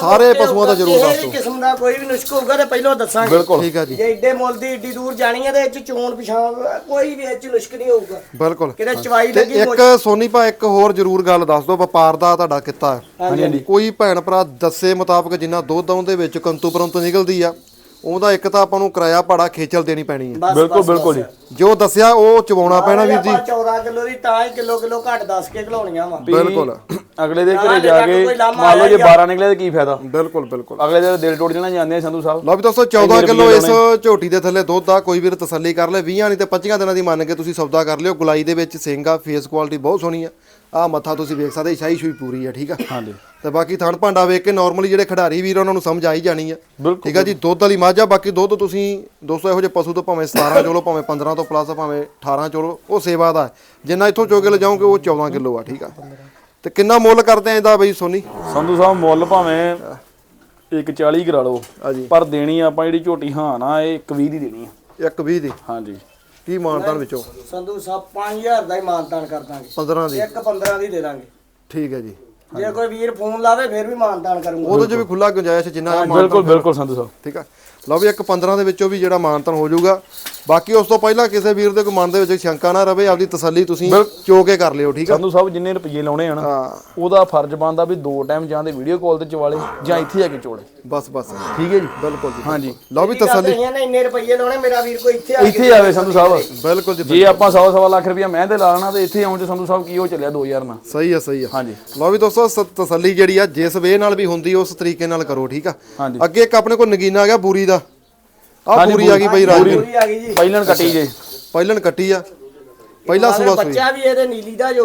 ਸਾਰੇ ਪਸ਼ੂਆਂ ਦਾ ਜ਼ਰੂਰ ਦੱਸ। ਕਿਸਮ ਦਾ ਕੋਈ ਵੀ ਨੁਸਖ ਹੋਊਗਾ ਤੇ ਪਹਿਲਾਂ ਦੱਸਾਂਗੇ। ਬਿਲਕੁਲ। ਠੀਕ ਆ ਜੀ। ਜੇ ਏਡੇ ਮੁੱਲ ਦੀ ਏਡੀ ਦੂਰ ਜਾਣੀ ਹੈ ਤੇ ਇਹ ਚ ਚੋਣ ਪਛਾਣ ਕੋਈ ਵੀ ਇਹ ਚ ਨੁਸਖ ਨਹੀਂ ਹੋਊਗਾ। ਬਿਲਕੁਲ। ਕਿਤੇ ਚਵਾਈ ਤੇ ਲੱਗੀ ਇੱਕ ਸੋਨੀ ਭਾ ਇੱਕ ਹੋਰ ਜ਼ਰੂਰ ਗੱਲ ਦੱਸ ਦਿਓ ਵਪਾਰ ਦਾ ਤੁਹਾਡਾ ਕਿੱਤਾ ਹੈ। ਹਾਂਜੀ ਹਾਂਜੀ। ਕੋਈ ਭੈਣ ਭਰਾ ਦੱਸੇ ਮੁਤਾਬਕ ਜਿੰਨਾ ਦੁੱਧ ਉਹਦੇ ਵਿੱਚ ਕੰਤੂ ਪਰੰਤੂ ਨਿਕਲਦੀ ਆ ਉਹਦਾ ਇੱਕ ਤਾਂ ਆਪਾਂ ਨੂੰ ਕਿਰਾਇਆ ਭਾੜਾ ਖੇਚਲ ਦੇਣੀ ਪੈਣੀ ਹੈ। ਬਸ, ਬਿਲਕੁਲ ਬਸ, ਬਿਲਕੁਲ ਜੀ ਬਸ। ਜੋ। ਦੱਸਿਆ ਉਹ ਚਵਾਉਣਾ ਪੈਣਾ ਵੀਰ ਜੀ। ਆਪਾਂ 14 ਕਿਲੋ ਦੀ ਤਾਂ ਹੀ ਕਿਲੋ ਕਿਲੋ ਘੱਟ ਦੱਸ ਕੇ ਘਲਾਉਣੀਆਂ ਵਾ। ਵੀ ਬਿਲਕੁਲ। ਅਗਲੇ ਦੇ ਘਰੇ ਜੇ ਕੇ ਮੰਨ ਲਓ ਜੇ ਆਇਆ 12 ਨਿਕਲੇ ਤਾਂ ਕੀ ਫਾਇਦਾ? ਬਿਲਕੁਲ ਬਿਲਕੁਲ। ਅਗਲੇ ਦੇ ਦਿਲ ਟੁੱਟ ਜਾਣਾ ਜਾਂਦੇ ਆ ਸੰਧੂ ਸਾਹਿਬ। ਲਓ ਵੀ ਦੋਸਤੋ 14 ਇੰਨੇ ਕਿਲੋ ਇਸ ਝੋਟੀ ਦੇ ਥੱਲੇ ਦੁੱਧ ਆ ਕੋਈ ਵੀਰ ਤਸੱਲੀ ਕਰ ਲੈ 20 ਨਹੀਂ ਤੇ 25 ਦਿਨਾਂ ਦੀ ਮੰਨ ਕੇ ਤੁਸੀਂ ਸੌਦਾ ਕਰ ਲਿਓ। ਗੁਲਾਈ ਦੇ ਵਿੱਚ ਸਿੰਘ ਆ ਫੇਸ ਕੁਆਲਿਟੀ ਬਹੁਤ ਸੋਹਣੀ ਆ। ਆ ਮੱਥਾ ਤੁਸੀਂ ਵੇਖ ਸਕਦੇ ਸ਼ਾਹੀ ਸ਼ੂਈ ਪੂਰੀ ਆ ਠੀਕ ਆ? ਹਾਂਜੀ। ਤੇ ਬਾਕੀ ਥਣ ਭਾਂਡਾ ਵੇਖ ਕੇ ਨਾਰਮਲੀ ਜਿਹੜੇ ਖਿਡਾਰੀ ਵੀਰ ਉਹਨਾਂ ਨੂੰ ਸਮਝ ਆ ਹੀ ਜਾਣੀ ਆ। ਬਿਲਕੁਲ ਠੀਕ ਆ ਜੀ ਦੁੱਧ ਵਾਲੀ ਮੱਝ ਆ ਬਾਕੀ ਦੁੱਧ ਤੁਸੀਂ ਦੋਸਤੋ ਇਹੋ ਜਿਹੇ ਪਸ਼ੂ ਤੋਂ ਭਾਵੇਂ 17 ਚੋਲੋ ਭਾਵੇਂ 15 ਤੋਂ ਪਲੱਸ ਭਾਵੇਂ 18 ਚੋਲੋ ਉਹ ਸੇਵਾ ਦਾ ਹੈ। ਜਿੰਨਾ ਇੱਥੋਂ ਚੋਗੇ ਲਿਜਾਓਗੇ ਉਹ 14 ਕਿਲੋ ਆ ਠੀਕ ਆ। ਤੇ ਕਿੰਨਾ ਮੁੱਲ ਕਰਦੇ ਆ ਇਹਦਾ ਬਈ ਸੋਨੀ? ਸੰਧੂ ਸਾਹਿਬ ਮੁੱਲ ਭਾਵੇਂ 140 ਕਰਾ ਲਓ ਹਾਂਜੀ ਪਰ ਦੇਣੀ ਆਪਾਂ ਜਿਹੜੀ ਝੋਟੀ ਹਾਂ ਨਾ ਇਹ 120 ਦੀ ਦੇਣੀ ਆ। ਇੱਕ 20 ਦੀ। ਹਾਂਜੀ। ਕੀ ਮਾਨਤਾਨ ਵਿੱਚੋਂ? ਸੰਧੂ ਸਾਹਿਬ 5000 ਦਾ ਹੀ ਮਾਨਤਾਨ ਕਰ ਦਾਂਗੇ। 15 ਦੀ। ਇੱਕ 15 ਦੀ ਦੇ ਦਾਂਗੇ। ਠੀਕ ਹੈ ਜੀ। ਜੇ ਕੋਈ ਵੀਰ ਫੋਨ ਲਾਵੇ ਫਿਰ ਵੀ ਮਾਨਤਾਨ ਕਰੂੰਗਾ। ਉਹਦੇ ਚ ਵੀ ਖੁੱਲਾ ਗੁੰਜਾਇਸ਼ ਜਿੰਨਾ ਮਾਨਤਾਨ ਬਿਲਕੁਲ ਬਿਲਕੁਲ ਸੰਧੂ ਸਾਹਿਬ। ਠੀਕ ਆ। ਲਓ ਵੀ ਇੱਕ 15 ਦੇ ਵਿੱਚੋਂ ਵੀ ਜਿਹੜਾ ਮਾਨਤਨ ਹੋ ਜਾਊਗਾ। ਬਾਕੀ ਉਸ ਤੋਂ ਪਹਿਲਾਂ ਕਿਸੇ ਵੀਰ ਦੇ ਕੋਈ ਮਨ ਦੇ ਵਿੱਚ ਸ਼ੰਕਾ ਨਾ ਰਵੇ ਆਪਦੀ ਤਸੱਲੀ ਤੁਸੀਂ ਚੋ ਕੇ ਕਰ ਲਿਓ ਠੀਕ ਆ? ਸੰਧੂ ਸਾਹਿਬ ਜਿੰਨੇ ਰੁਪਏ ਲਾਉਣੇ ਆ ਨਾ ਹਾਂ। ਉਹਦਾ ਫਰਜ਼ ਬਣਦਾ ਵੀ ਦੋ ਟਾਈਮ ਜਾਂ ਤੇ ਵੀਡੀਓ ਕਾਲ ਤੇ ਚਵਾਲੇ ਜਾਂ ਇੱਥੇ ਆ ਕੇ ਚੋਲੇ। ਬਸ ਬਸ। ਠੀਕ ਹੈ ਜੀ? ਬਿਲਕੁਲ ਜੀ ਹਾਂਜੀ। ਲਓ ਵੀ ਤਸੱਲੀ ਨੇ ਇੰਨੇ ਰੁਪਏ ਲਾਉਣੇ ਮੇਰਾ ਵੀਰ ਕੋਈ ਇੱਥੇ ਆ ਕੇ ਇੱਥੇ ਆਵੇ ਸੰਧੂ ਸਾਹਿਬ। ਬਿਲਕੁਲ ਜੀ ਜੇ ਆਪਾਂ 100 ਸਵਾ ਲੱਖ ਰੁਪਇਆ ਮੈਂ ਤੇ ਲਾ ਲੈਣਾ ਤੇ ਇੱਥੇ ਆਉਣ ਚ ਸੰਧੂ ਸਾਹਿਬ ਕੀ ਹੋ ਚੱਲਿਆ 2000 ਨਾਲ? ਸਹੀ ਆ ਸਹੀ ਆ। ਹਾਂਜੀ। ਲਓ ਵੀ ਦੋਸਤੋ ਤਸੱਲੀ ਜਿਹੜੀ ਆ ਜਿਸ ਵੇ ਨਾਲ ਵੀ ਹੁੰਦੀ ਉਸ ਤਰੀਕੇ ਨਾਲ ਕਰੋ ਠੀਕ ਆ? ਅੱਗੇ ਇੱਕ ਆਪਣੇ ਕੋਲ ਨਗੀਨਾ ਆ ਗਿਆ ਬੂਰੀ ਦਾ ਆ ਬੂਰੀ ਆ ਗਈ ਬਈ ਰਾਜਵੀਰ। ਪੂਰੀ ਆ ਗਈ ਜੀ। ਪਹਿਲਣ ਕੱਟੀ ਜੇ। ਪਹਿਲਣ ਕੱਟੀ ਆ। ਪਹਿਲਾ ਸੂਆ ਸੂਈ। ਬੱਚਾ ਵੀ ਇਹਦੇ ਨੀਲੀ ਦਾ ਜੋ।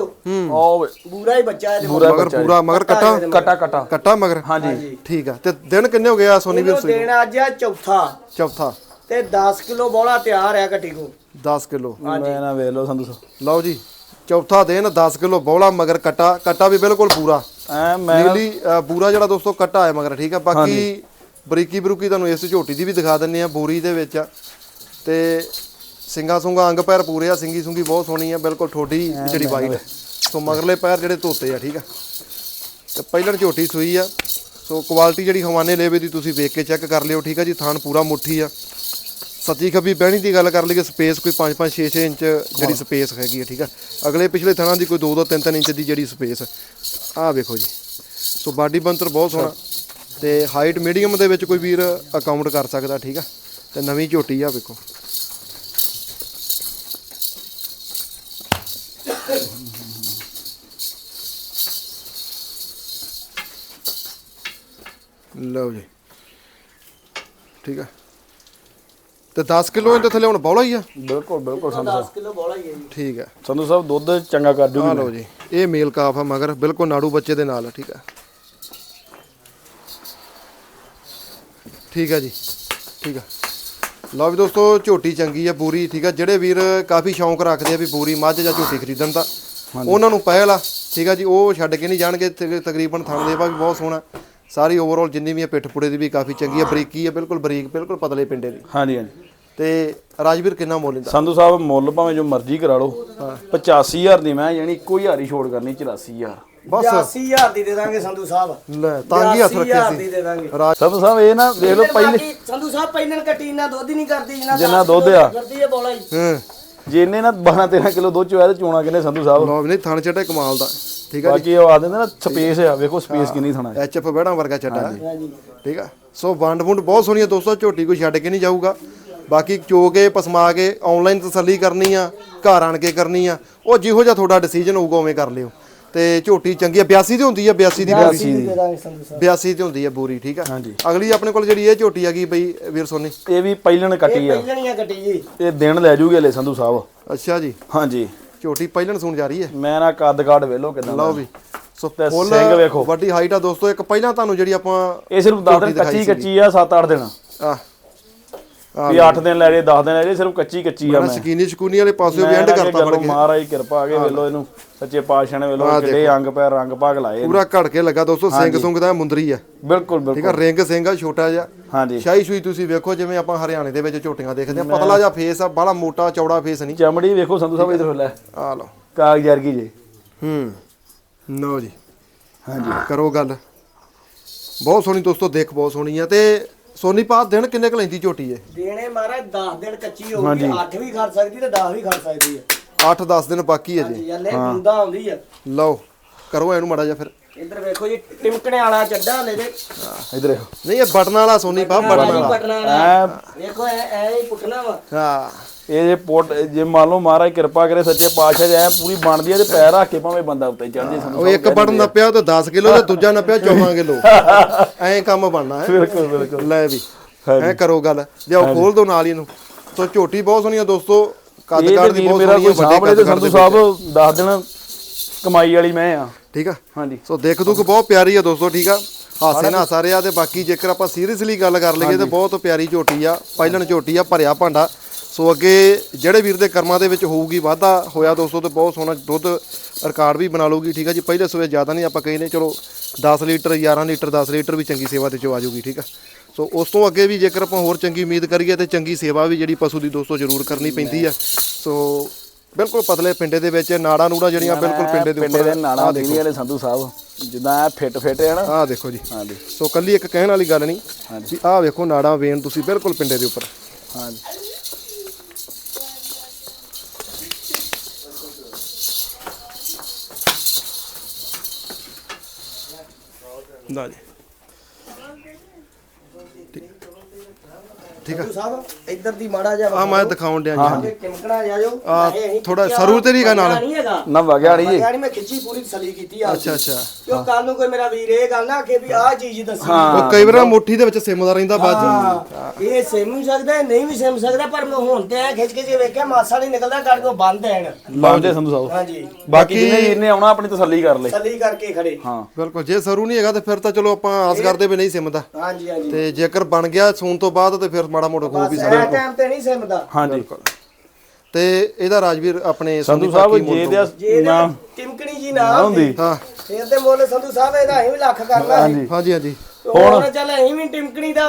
ਉਹ ਪੂਰਾ ਹੀ ਬੱਚਾ ਇਹਦੇ ਪੂਰਾ ਮਗਰ ਬੱਚਾ ਪੂਰਾ ਮਗਰ ਕੱਟਾ ਕਟਾ। ਕਟਾ ਕੱਟਾ। ਮਗਰ। ਹਾਂਜੀ। ਠੀਕ ਆ। ਤੇ ਦਿਨ ਕਿੰਨੇ ਹੋ ਗਏ ਆ ਸੋਨੀ ਵੀਰ ਇਹਨੂੰ ਸੂਈ ਦੇਣਾ ਅੱਜ ਆ ਚੌਥਾ। ਚੌਥਾ। ਤੇ 10 ਕਿਲੋ ਬੋਲਾ ਤਿਆਰ ਹੈ ਕੱਟੀ ਕੋ 10 ਕਿਲੋ। ਮੈਂ ਨਾ ਵੇਖ ਲਓ ਸੰਧੂ ਸਾਹਿਬ। ਲਓ ਜੀ। ਚੌਥਾ ਦਿਨ 10 ਕਿਲੋ ਬੌਲਾ ਮਗਰ ਕਟਾ। ਕਟਾ ਵੀ ਬਿਲਕੁਲ ਪੂਰਾ। ਐ ਮੈਂ ਨੀਲੀ ਅ, ਬੂਰਾ ਜਿਹੜਾ ਦੋਸਤੋ ਕਟਾ ਹੈ ਮਗਰ ਠੀਕ ਆ? ਬਾਕੀ ਬਰੀਕੀ ਬਰੂਕੀ ਤੁਹਾਨੂੰ ਇਸ ਝੋਟੀ ਦੀ ਵੀ ਦਿਖਾ ਦਿੰਨੇ ਆ ਬੋਰੀ ਦੇ ਵਿੱਚ। ਆ। ਤੇ ਸਿੰਗਾ ਸੁੰਗਾ ਅੰਗ ਪੈਰ ਪੂਰੇ ਆ ਸਿੰਗੀ ਸੁੰਗੀ ਬਹੁਤ ਸੋਹਣੀ ਆ ਬਿਲਕੁਲ ਠੋਡੀ ਜਿਹੜੀ ਵਾਈਟ ਸੋ ਮਗਰਲੇ ਪੈਰ ਜਿਹੜੇ ਧੋਤੇ ਆ ਠੀਕ ਆ। ਤੇ ਪਹਿਲਣ ਝੋਟੀ ਸੂਈ ਆ। ਸੋ ਕੁਆਲਿਟੀ ਜਿਹੜੀ ਹਵਾਨੇ ਲੇਵੇ ਦੀ ਤੁਸੀਂ ਵੇਖ ਕੇ ਚੈੱਕ ਕਰ ਲਿਓ ਠੀਕ ਆ ਜੀ ਥਾਨ ਪੂਰਾ ਮੁੱਠੀ ਆ। ਸੱਚੀ ਖੱਬੀ ਬਹਿਣੀ ਦੀ ਗੱਲ ਕਰ ਲਈਏ ਸਪੇਸ ਕੋਈ 5 5 6 6 ਇੰਚ ਜਿਹੜੀ ਸਪੇਸ ਹੈਗੀ ਹੈ ਠੀਕ ਆ। ਅਗਲੇ ਪਿਛਲੇ ਥਾਣਾ ਦੀ ਕੋਈ 2 2 3 3 ਇੰਚ ਦੀ ਜਿਹੜੀ ਸਪੇਸ ਆਹ ਵੇਖੋ ਜੀ। ਸੋ ਬਾਡੀ ਬੰਤਰ ਬਹੁਤ ਸੋਹਣਾ। ਤੇ ਹਾਈਟ ਮੀਡੀਅਮ ਦੇ ਵਿੱਚ ਕੋਈ ਵੀਰ ਅਕਾਊਂਟ ਕਰ ਸਕਦਾ ਠੀਕ ਆ? ਤੇ ਨਵੀਂ ਝੋਟੀ ਆ ਵੇਖੋ। ਲਓ ਜੀ। ਠੀਕ ਆ। ਤੇ 10 ਕਿਲੋ ਇਹਦੇ ਥੱਲੇ ਹੁਣ ਬੌਲਾ ਹੀ ਆ? ਬਿਲਕੁਲ ਬਿਲਕੁਲ ਸੰਧੂ ਸਾਹਿਬ। 10 ਕਿਲੋ ਬੋਲਾ ਹੀ ਹੈ ਜੀ। ਠੀਕ ਆ। ਸੰਧੂ ਸਾਹਿਬ ਦੁੱਧ ਚੰਗਾ ਕਰ ਆ ਲਓ ਜੀ। ਇਹ ਮੇਲ ਕਾਫ ਆ ਮਗਰ ਬਿਲਕੁਲ ਨਾੜੂ ਬੱਚੇ ਦੇ ਨਾਲ ਆ, ਠੀਕ ਆ। ਠੀਕ ਆ ਜੀ ਠੀਕ ਆ। ਲਓ ਵੀ ਦੋਸਤੋ ਝੋਟੀ ਚੰਗੀ ਆ ਪੂਰੀ ਠੀਕ ਆ। ਜਿਹੜੇ ਵੀਰ ਕਾਫੀ ਸ਼ੌਂਕ ਰੱਖਦੇ ਆ ਵੀ ਪੂਰੀ ਮੱਝ ਜਾਂ ਝੋਟੀ ਖਰੀਦਣ ਦਾ ਉਹਨਾਂ ਨੂੰ ਪਹਿਲ ਆ ਠੀਕ ਆ ਜੀ। ਉਹ ਛੱਡ ਕੇ ਨਹੀਂ ਜਾਣਗੇ ਤਕ- ਤਕਰੀਬਨ ਥਣ ਦੇਵਾ ਵੀ ਬਹੁਤ ਸੋਹਣਾ। ਸਾਰੀ ਓਵਰਆਲ ਜਿੰਨੀ ਵੀ ਆ ਪਿੱਠ ਪੁੜੇ ਦੀ ਵੀ ਕਾਫੀ ਚੰਗੀ ਆ ਬਰੀਕੀ ਆ ਬਿਲਕੁਲ ਬਰੀਕ ਬਿਲਕੁਲ ਪਤਲੇ ਪਿੰਡੇ ਦੀ। ਹਾਂਜੀ ਹਾਂਜੀ। ਤੇ ਰਾਜਵੀਰ ਕਿੰਨਾ ਮੁੱਲ ਇਹਦਾ ਸੰਧੂ ਸਾਹਿਬ ਮੁੱਲ ਭਾਵੇਂ ਜੋ ਮਰਜ਼ੀ ਕਰਾ ਲਓ 85000 ਦੀ ਮੈਂ ਯਾਨੀ ਇੱਕੋ ਹਜ਼ਾਰ ਹੀ ਛੋੜ ਕਰਨੀ 84000 ਬਸ। 80000 ਦੀ ਦੇ ਦਾਂਗੇ ਸੰਧੂ ਸਾਹਿਬ। ਲੈ ਤਾਂ ਕੀ ਹੱਥ 80000 ਰੱਖੇ ਦੀ ਸੀ। ਦੇ ਦਾਂਗੇ। ਰਾਜ ਸੰਧੂ ਸਾਹਿਬ ਇਹ ਨਾ ਦੇਖ ਲਓ ਪਹਿਲੇ ਸੰਧੂ ਸਾਹਿਬ ਪਹਿਲਾਂ ਕੱਟੀ ਨਾ ਦੁੱਧ ਹੀ ਨਹੀਂ ਕਰਦੀ ਜਿੰਨਾ ਜਿੰਨਾ 10 ਦੁੱਧ ਆ। ਕਰਦੀ ਹੈ ਬੋਲਾ ਹੀ। ਹਾਂ। ਜੇ ਇਹਨੇ ਨਾ 12 13 ਕਿਲੋ ਦੁੱਧ ਚੋਇਆ ਤੇ ਚੋਣਾ ਕਿਨੇ ਸੰਧੂ ਸਾਹਿਬ? ਵੀ ਨਹੀਂ ਥਣ ਚਟਾ ਕਮਾਲ ਦਾ। ਠੀਕ ਆ ਜੀ? ਬਾਕੀ ਉਹ ਆ ਦਿੰਦੇ ਨਾ ਸਪੇਸ ਆ ਵੇਖੋ ਸਪੇਸ ਕਿੰਨੀ ਥਣਾ ਐਚ ਐਫ ਬਹਿਣਾ ਵਰਗਾ ਚਟਾ ਹਾਂਜੀ ਠੀਕ ਆ? ਸੋ ਵੰਡ ਵੁੰਡ ਬਹੁਤ ਸੋਹਣੀਆਂ ਦੋਸਤੋ ਝੋਟੀ ਕੋਈ ਛੱਡ ਕੇ ਨਹੀਂ ਜਾਊਗਾ। ਬਾਕੀ ਚੋ ਕੇ ਪਸਮਾ ਕੇ ਆਨਲਾਈਨ ਤਸੱਲੀ ਕਰਨੀ ਆ ਘਰ ਆਣ ਕੇ ਕਰਨੀ ਆ। ਉਹ ਜਿਹੋ ਜਿਹਾ ਤੁਹਾਡਾ ਡਿਸੀਜਨ ਹੋਊਗਾ ਉਵੇਂ ਕਰ ਲਿਓ। ਤੇ ਝੋਟੀ ਚੰਗੀ ਆ 82 ਦੀ ਹੁੰਦੀ ਆ 82 ਦੀ ਬੋਰੀ। 80 ਦੀ ਦੇ ਦਾਂਗੇ ਸੰਧੂ ਸਾਹਿਬ 82 ਦੀ ਹੁੰਦੀ ਆ ਬੋਰੀ ਠੀਕ ਆ? ਹਾਂਜੀ। ਅਗਲੀ ਆਪਣੇ ਕੋਲ ਜਿਹੜੀ ਇਹ ਝੋਟੀ ਹੈਗੀ ਬਈ ਵੀਰ ਸੋਨੀ? ਇਹ ਵੀ ਪਹਿਲਣ ਕੱਟੀ ਆ। ਪਹਿਲਾਂ ਹੀ ਆ ਕੱਟੀ ਜੀ। ਇਹ ਦਿਨ ਲੈ ਜੂਗੇ ਲੈ ਸੰਧੂ ਸਾਹਿਬ। ਅੱਛਾ ਜੀ। ਹਾਂਜੀ। ਝੋਟੀ ਪਹਿਲਣ ਸੁਣ ਜਾ ਰਹੀ ਹੈ? ਮੈਂ ਨਾ ਕੱਦ ਕਾਠ ਵੇਲੋ ਕਿਦਾਂ ਲਓ ਵੀ। ਸੋ ਤੇ ਫੁੱਲ ਸਿੰਘ ਵੇਖੋ। ਵੱਡੀ ਹਾਈਟ ਆ ਦੋਸਤੋ ਇੱਕ ਪਹਿਲਾਂ ਤੁਹਾਨੂੰ ਜਿਹੜੀ ਆਪਾਂ ਇਹ ਸਿਰਫ 10 ਦਿਨ ਕੱਚੀ ਕੱਚੀ ਆ 7-8 ਦਿਨ। ਆ ਵੀ 8 ਦਿਨ ਲੈ ਜੇ 10 ਦਿਨ ਲੈ ਜੇ ਸਿਰਫ ਕੱਚੀ ਕੱਚੀ ਆ ਮੈਂ ਸਕੀਨੀ ਸ਼ਕੂਨੀ ਵਾਲੇ ਪਾਸੇ ਵੀ ਐਂਡ ਕਰਤਾ ਬੜ ਕੇ। ਮਹਾਰਾਜ ਕਿਰਪਾ ਆ ਕੇ ਵੇਲੋ ਇਹਨੂੰ ਸੱਚੇ ਪਾਤਸ਼ਾਹ ਨੇ ਵੇਲੋ ਕਿੱਡੇ ਅੰਗ ਪੈਰ ਰੰਗ ਭਾਗ ਲਾਏ ਪੂਰਾ ਘੜ ਕੇ ਲੱਗਾ ਦੋਸਤੋ ਸਿੰਘ ਸੁੰਗ ਦਾ ਮੁੰਦਰੀ ਆ। ਬਿਲਕੁਲ ਠੀਕ ਬਿਲਕੁਲ। ਆ ਰਿੰਗ ਸਿੰਘ ਆ ਛੋਟਾ ਜਿਹਾ। ਹਾਂਜੀ। ਸ਼ਾਹੀ ਸ਼ੂਈ ਤੁਸੀਂ ਵੇਖੋ ਜਿਵੇਂ ਆਪਾਂ ਹਰਿਆਣੇ ਦੇ ਵਿੱਚ ਝੋਟੀਆਂ ਦੇਖਦੇ ਆ। ਪਤਲਾ ਜਿਹਾ ਫੇਸ ਆ ਬਾਹਲਾ ਮੋਟਾ ਚੌੜਾ ਫੇਸ ਨਹੀਂ। ਚਮੜੀ ਵੇਖੋ ਸੰਧੂ ਸਾਹਿਬ ਇਧਰ ਲੈ। ਆ ਲਓ। ਕਾਗਜ਼ ਵਰਗੀ ਜੇ। ਹੂੰ। ਨੋ ਜੀ। ਹਾਂਜੀ। ਕਰੋ ਗੱਲ। ਬਹੁਤ ਸੋਹਣੀ ਦੋਸਤੋ ਦੇਖ ਬਹੁਤ ਸੋਹਣੀ ਆ ਤੇ ਸੋਨੀ ਪਾਸ ਦਿਨ ਕਿੰਨੇ ਕੁ ਲੈਂਦੀ ਝੋਟੀ ਏ ਦੇਣੇ ਮਹਾਰਾਜ 10 ਦਿਨ ਕੱਚੀ ਹੋਊਗੀ 8 ਵੀ ਖਾ ਸਕਦੀ ਤੇ 10 ਵੀ ਖਾ ਸਕਦੀ ਹੈ। 8-10 ਦਿਨ ਬਾਕੀ ਹੈ ਜੀ। ਜੀ ਹਲੇ ਬੁੰਦਾ ਆਉਂਦੀ ਆ। ਲਓ ਕਰੋ ਇਹਨੂੰ ਮੜਾ ਜਾ ਫਿਰ। ਇੱਧਰ ਵੇਖੋ ਜੀ ਟਿਮਕਣੇ ਵਾਲਾ ਚੱਡਾ ਹਲੇ ਦੇ ਇਧਰ ਦੇਖੋ। ਨਹੀਂ ਇਹ ਬਟਨ ਵਾਲਾ ਸੋਨੀ ਪਾ ਬਟਨ ਵਾਲਾ। ਵੇਖੋ ਐ ਐ ਹੀ ਪੁੱਟਣਾ ਵਾ। ਹਾਂ। ਇਹ ਜੇ ਪੋਟ ਜੇ ਮੰਨ ਲਓ ਮਹਾਰਾਜ ਕਿਰਪਾ ਕਰੇ ਸੱਚੇ ਪਾਤਸ਼ਾਹ ਜੇ ਐ ਪੂਰੀ ਬਣਦੀ ਆ ਤੇ ਪੈਰ ਰੱਖ ਕੇ ਭਾਵੇਂ ਬੰਦਾ ਉੱਤੇ ਚੜ ਜੇ ਸੰਧੂ ਉਹ ਇੱਕ ਬਟਨ ਨੱਪਿਆ ਤੇ 10 ਕਿਲੋ ਤੇ ਦੂਜਾ ਨੱਪਿਆ 14 ਕਿਲੋ। ਐਂ ਕੰਮ ਬਣਨਾ ਹੈ। ਬਿਲਕੁਲ ਬਿਲਕੁਲ। ਲੈ ਵੀ। ਐ ਕਰੋ ਗੱਲ। ਲਿਆਓ ਖੋਲ ਦੋ ਨਾਲ ਹੀ ਇਹਨੂੰ। ਸੋ ਝੋਟੀ ਬਹੁਤ ਸੋਹਣੀ ਆ ਦੋਸਤੋ। ਕੱਦ ਕਾਠ ਦੀ ਬਹੁਤ ਸੋਹਣੀ ਆ ਕੋਈ ਵੱਡੇ ਸਾਹਮਣੇ ਤੇ ਕੱਦ ਸੰਧੂ ਸਾਹਿਬ 10 ਦਿਨ ਕਮਾਈ ਵਾਲੀ ਮੈਂ ਆ। ਠੀਕ ਆ? ਹਾਂਜੀ। ਸੋ ਦੇਖ ਦੁੱਖ ਬਹੁਤ ਪਿਆਰੀ ਆ ਦੋਸਤੋ ਠੀਕ ਆ? ਹਾਸੇ ਨਾ ਹਾਸਾ ਰਿਹਾ ਤੇ ਬਾਕੀ ਜੇਕਰ ਆਪਾਂ ਸੀਰੀਅਸਲੀ ਗੱਲ ਕਰ ਲਈਏ ਤੇ ਬਹੁਤ ਪਿਆਰੀ ਝੋਟੀ ਆ ਪਹਿਲਣ ਝੋਟੀ ਆ ਭਰਿਆ ਭਾਂਡਾ। ਸੋ ਅੱਗੇ ਜਿਹੜੇ ਵੀਰ ਦੇ ਕਰਮਾਂ ਦੇ ਵਿੱਚ ਹੋਊਗੀ ਵਾਧਾ ਹੋਇਆ ਦੋਸਤੋ ਤੇ ਬਹੁਤ ਸੋਹਣਾ ਦੁੱਧ ਰਿਕਾਰਡ ਵੀ ਬਣਾ ਲਊਗੀ ਠੀਕ ਆ ਜੀ। ਪਹਿਲੇ ਸਵੇ ਜ਼ਿਆਦਾ ਨਹੀਂ ਆਪਾਂ ਕਹਿੰਦੇ ਚਲੋ 10 ਲੀਟਰ 11 ਲੀਟਰ 10 ਲੀਟਰ ਵੀ ਚੰਗੀ ਸੇਵਾ ਤੇ ਚੋ ਆ ਜਾਊਗੀ ਠੀਕ ਆ। ਸੋ ਉਸ ਤੋਂ ਅੱਗੇ ਵੀ ਜੇਕਰ ਆਪਾਂ ਹੋਰ ਚੰਗੀ ਉਮੀਦ ਕਰੀਏ ਤੇ ਚੰਗੀ ਸੇਵਾ ਵੀ ਜਿਹੜੀ ਪਸ਼ੂ ਦੀ ਦੋਸਤੋ ਜ਼ਰੂਰ ਕਰਨੀ ਪੈਂਦੀ ਆ। ਸੋ ਬਿਲਕੁਲ ਪਤਲੇ ਪਿੰਡੇ ਦੇ ਵਿੱਚ ਨਾੜਾ ਨੂੜਾ ਜਿਹੜੀਆਂ ਬਿਲਕੁਲ ਪਿੰਡੇ ਦੇ ਪਿੰਡੇ ਉੱਪਰ ਦੇ ਨਾਲਾਂ ਦੇਖੀ। ਵਾਲੇ ਸੰਧੂ ਸਾਹਿਬ ਜਿੱਦਾਂ ਫਿੱਟ ਫਿੱਟ ਹੈ ਨਾ। ਆਹ ਦੇਖੋ ਜੀ। ਹਾਂਜੀ। ਸੋ ਕੱਲੀ ਇੱਕ ਕਹਿਣ ਵਾਲੀ ਗੱਲ ਨਹੀਂ ਵੀ ਆਹ ਵੇਖੋ ਨਾੜਾਂ ਵੇਨ ਤੁਸੀਂ ਬਿਲਕੁਲ ਪਿੰਡੇ ਦੇ ਉੱਪਰ। ਹਾਂਜੀ। ਨਾ ਠੀਕ ਆ। ਸੰਧੂ ਸਾਹਿਬ ਇੱਧਰ ਦੀ ਮਾੜਾ ਜਿਹਾ ਆ ਮੈਂ ਦਿਖਾਉਣ ਡਿਆ ਜੀ। ਹਾਂਜੀ ਟਿਮਕਣਾ ਜਾ ਜਾਓ। ਆ ਥੋੜਾ ਸਰੂ ਤੇ ਨਹੀਂ ਗਾ ਨਾਲ। ਨਹੀਂ ਹੈਗਾ। ਨਾ ਵਗਿਆ ਨਹੀਂ ਜੀ। ਯਾਨੀ ਮੈਂ ਖਿੱਚੀ ਪੂਰੀ ਤਸੱਲੀ ਕੀਤੀ ਆ। ਅੱਛਾ ਅੱਛਾ। ਕਿਉਂ ਕੱਲ ਨੂੰ ਕੋਈ ਮੇਰਾ ਵੀਰ ਇਹ ਗੱਲ ਨਾ ਆਖੇ ਵੀ ਆਹ ਚੀਜ਼ ਦੱਸੀ। ਉਹ ਕਈ ਵਾਰ ਮੁੱਠੀ ਦੇ ਵਿੱਚ ਸਿਮਦਾ ਰਹਿੰਦਾ ਬਾਜ ਹਾਂ, ਇਹ ਸਿਮ ਵੀ ਸਕਦਾ ਹੈ, ਨਹੀਂ ਵੀ ਸਿਮ ਸਕਦਾ ਪਰ ਮੈਂ ਹੁਣ ਤੇ ਐ ਖਿੱਚ ਕੇ ਜੇ ਵੇਖਿਆ ਮਾਸਾ ਨਹੀਂ ਨਿਕਲਦਾ ਕੱਢ ਕੋ ਬੰਦ ਐਨ। ਲਾਉਂਦੇ ਸੰਧੂ ਸਾਹਿਬ। ਹਾਂਜੀ। ਬਾਕੀ ਜਿਹਨੇ ਇਹਨੇ ਆਉਣਾ ਆਪਣੀ ਤਸੱਲੀ ਕਰ ਲੈ। ਤਸੱਲੀ ਕਰਕੇ ਖੜੇ। ਹਾਂ। ਬਿਲਕੁਲ ਜੇ ਸਰੂ ਨਹੀਂ ਹੈਗਾ ਤੇ ਫਿਰ ਤਾਂ ਚਲੋ ਆਪਾਂ ਆਸ ਕਰਦੇ ਵੀ ਨਹੀਂ ਸਿਮਦਾ। ਹਾਂਜੀ ਹਾਂਜੀ। ਤੇ ਜੇਕਰ ਬਣ ਗਿਆ ਸੂਣ ਤੋਂ ਬਾਅਦ ਤੇ ਫਿਰ ਮਾੜਾ ਮੋਟਾ ਖੋ ਵੀ ਸਕਦਾ ਟਾਈਮ ਤੇ ਨਹੀਂ ਸਿਮਦਾ ਹਾਂਜੀ। ਤੇ ਇਹਦਾ ਰਾਜਵੀਰ ਆਪਣੇ ਸੰਧੂ ਸਾਹਿਬ ਜੇ। ਦੇ ਜੇ ਨਾ। ਟਿਮਕਣੀ ਜੀ ਨਾ ਹੁੰਦੀ। ਹਾਂ। ਫੇਰ ਤੇ ਮੁੱਲ ਸੰਧੂ ਸਾਹਿਬ ਇਹਦਾ ਅਸੀਂ ਵੀ ਲੱਖ ਕਰਨਾ ਹਾਂਜੀ ਹਾਂਜੀ ਹਾਂਜੀ। ਹੁਣ ਚੱਲ ਅਸੀਂ ਵੀ ਟਿਮਕਣੀ ਦਾ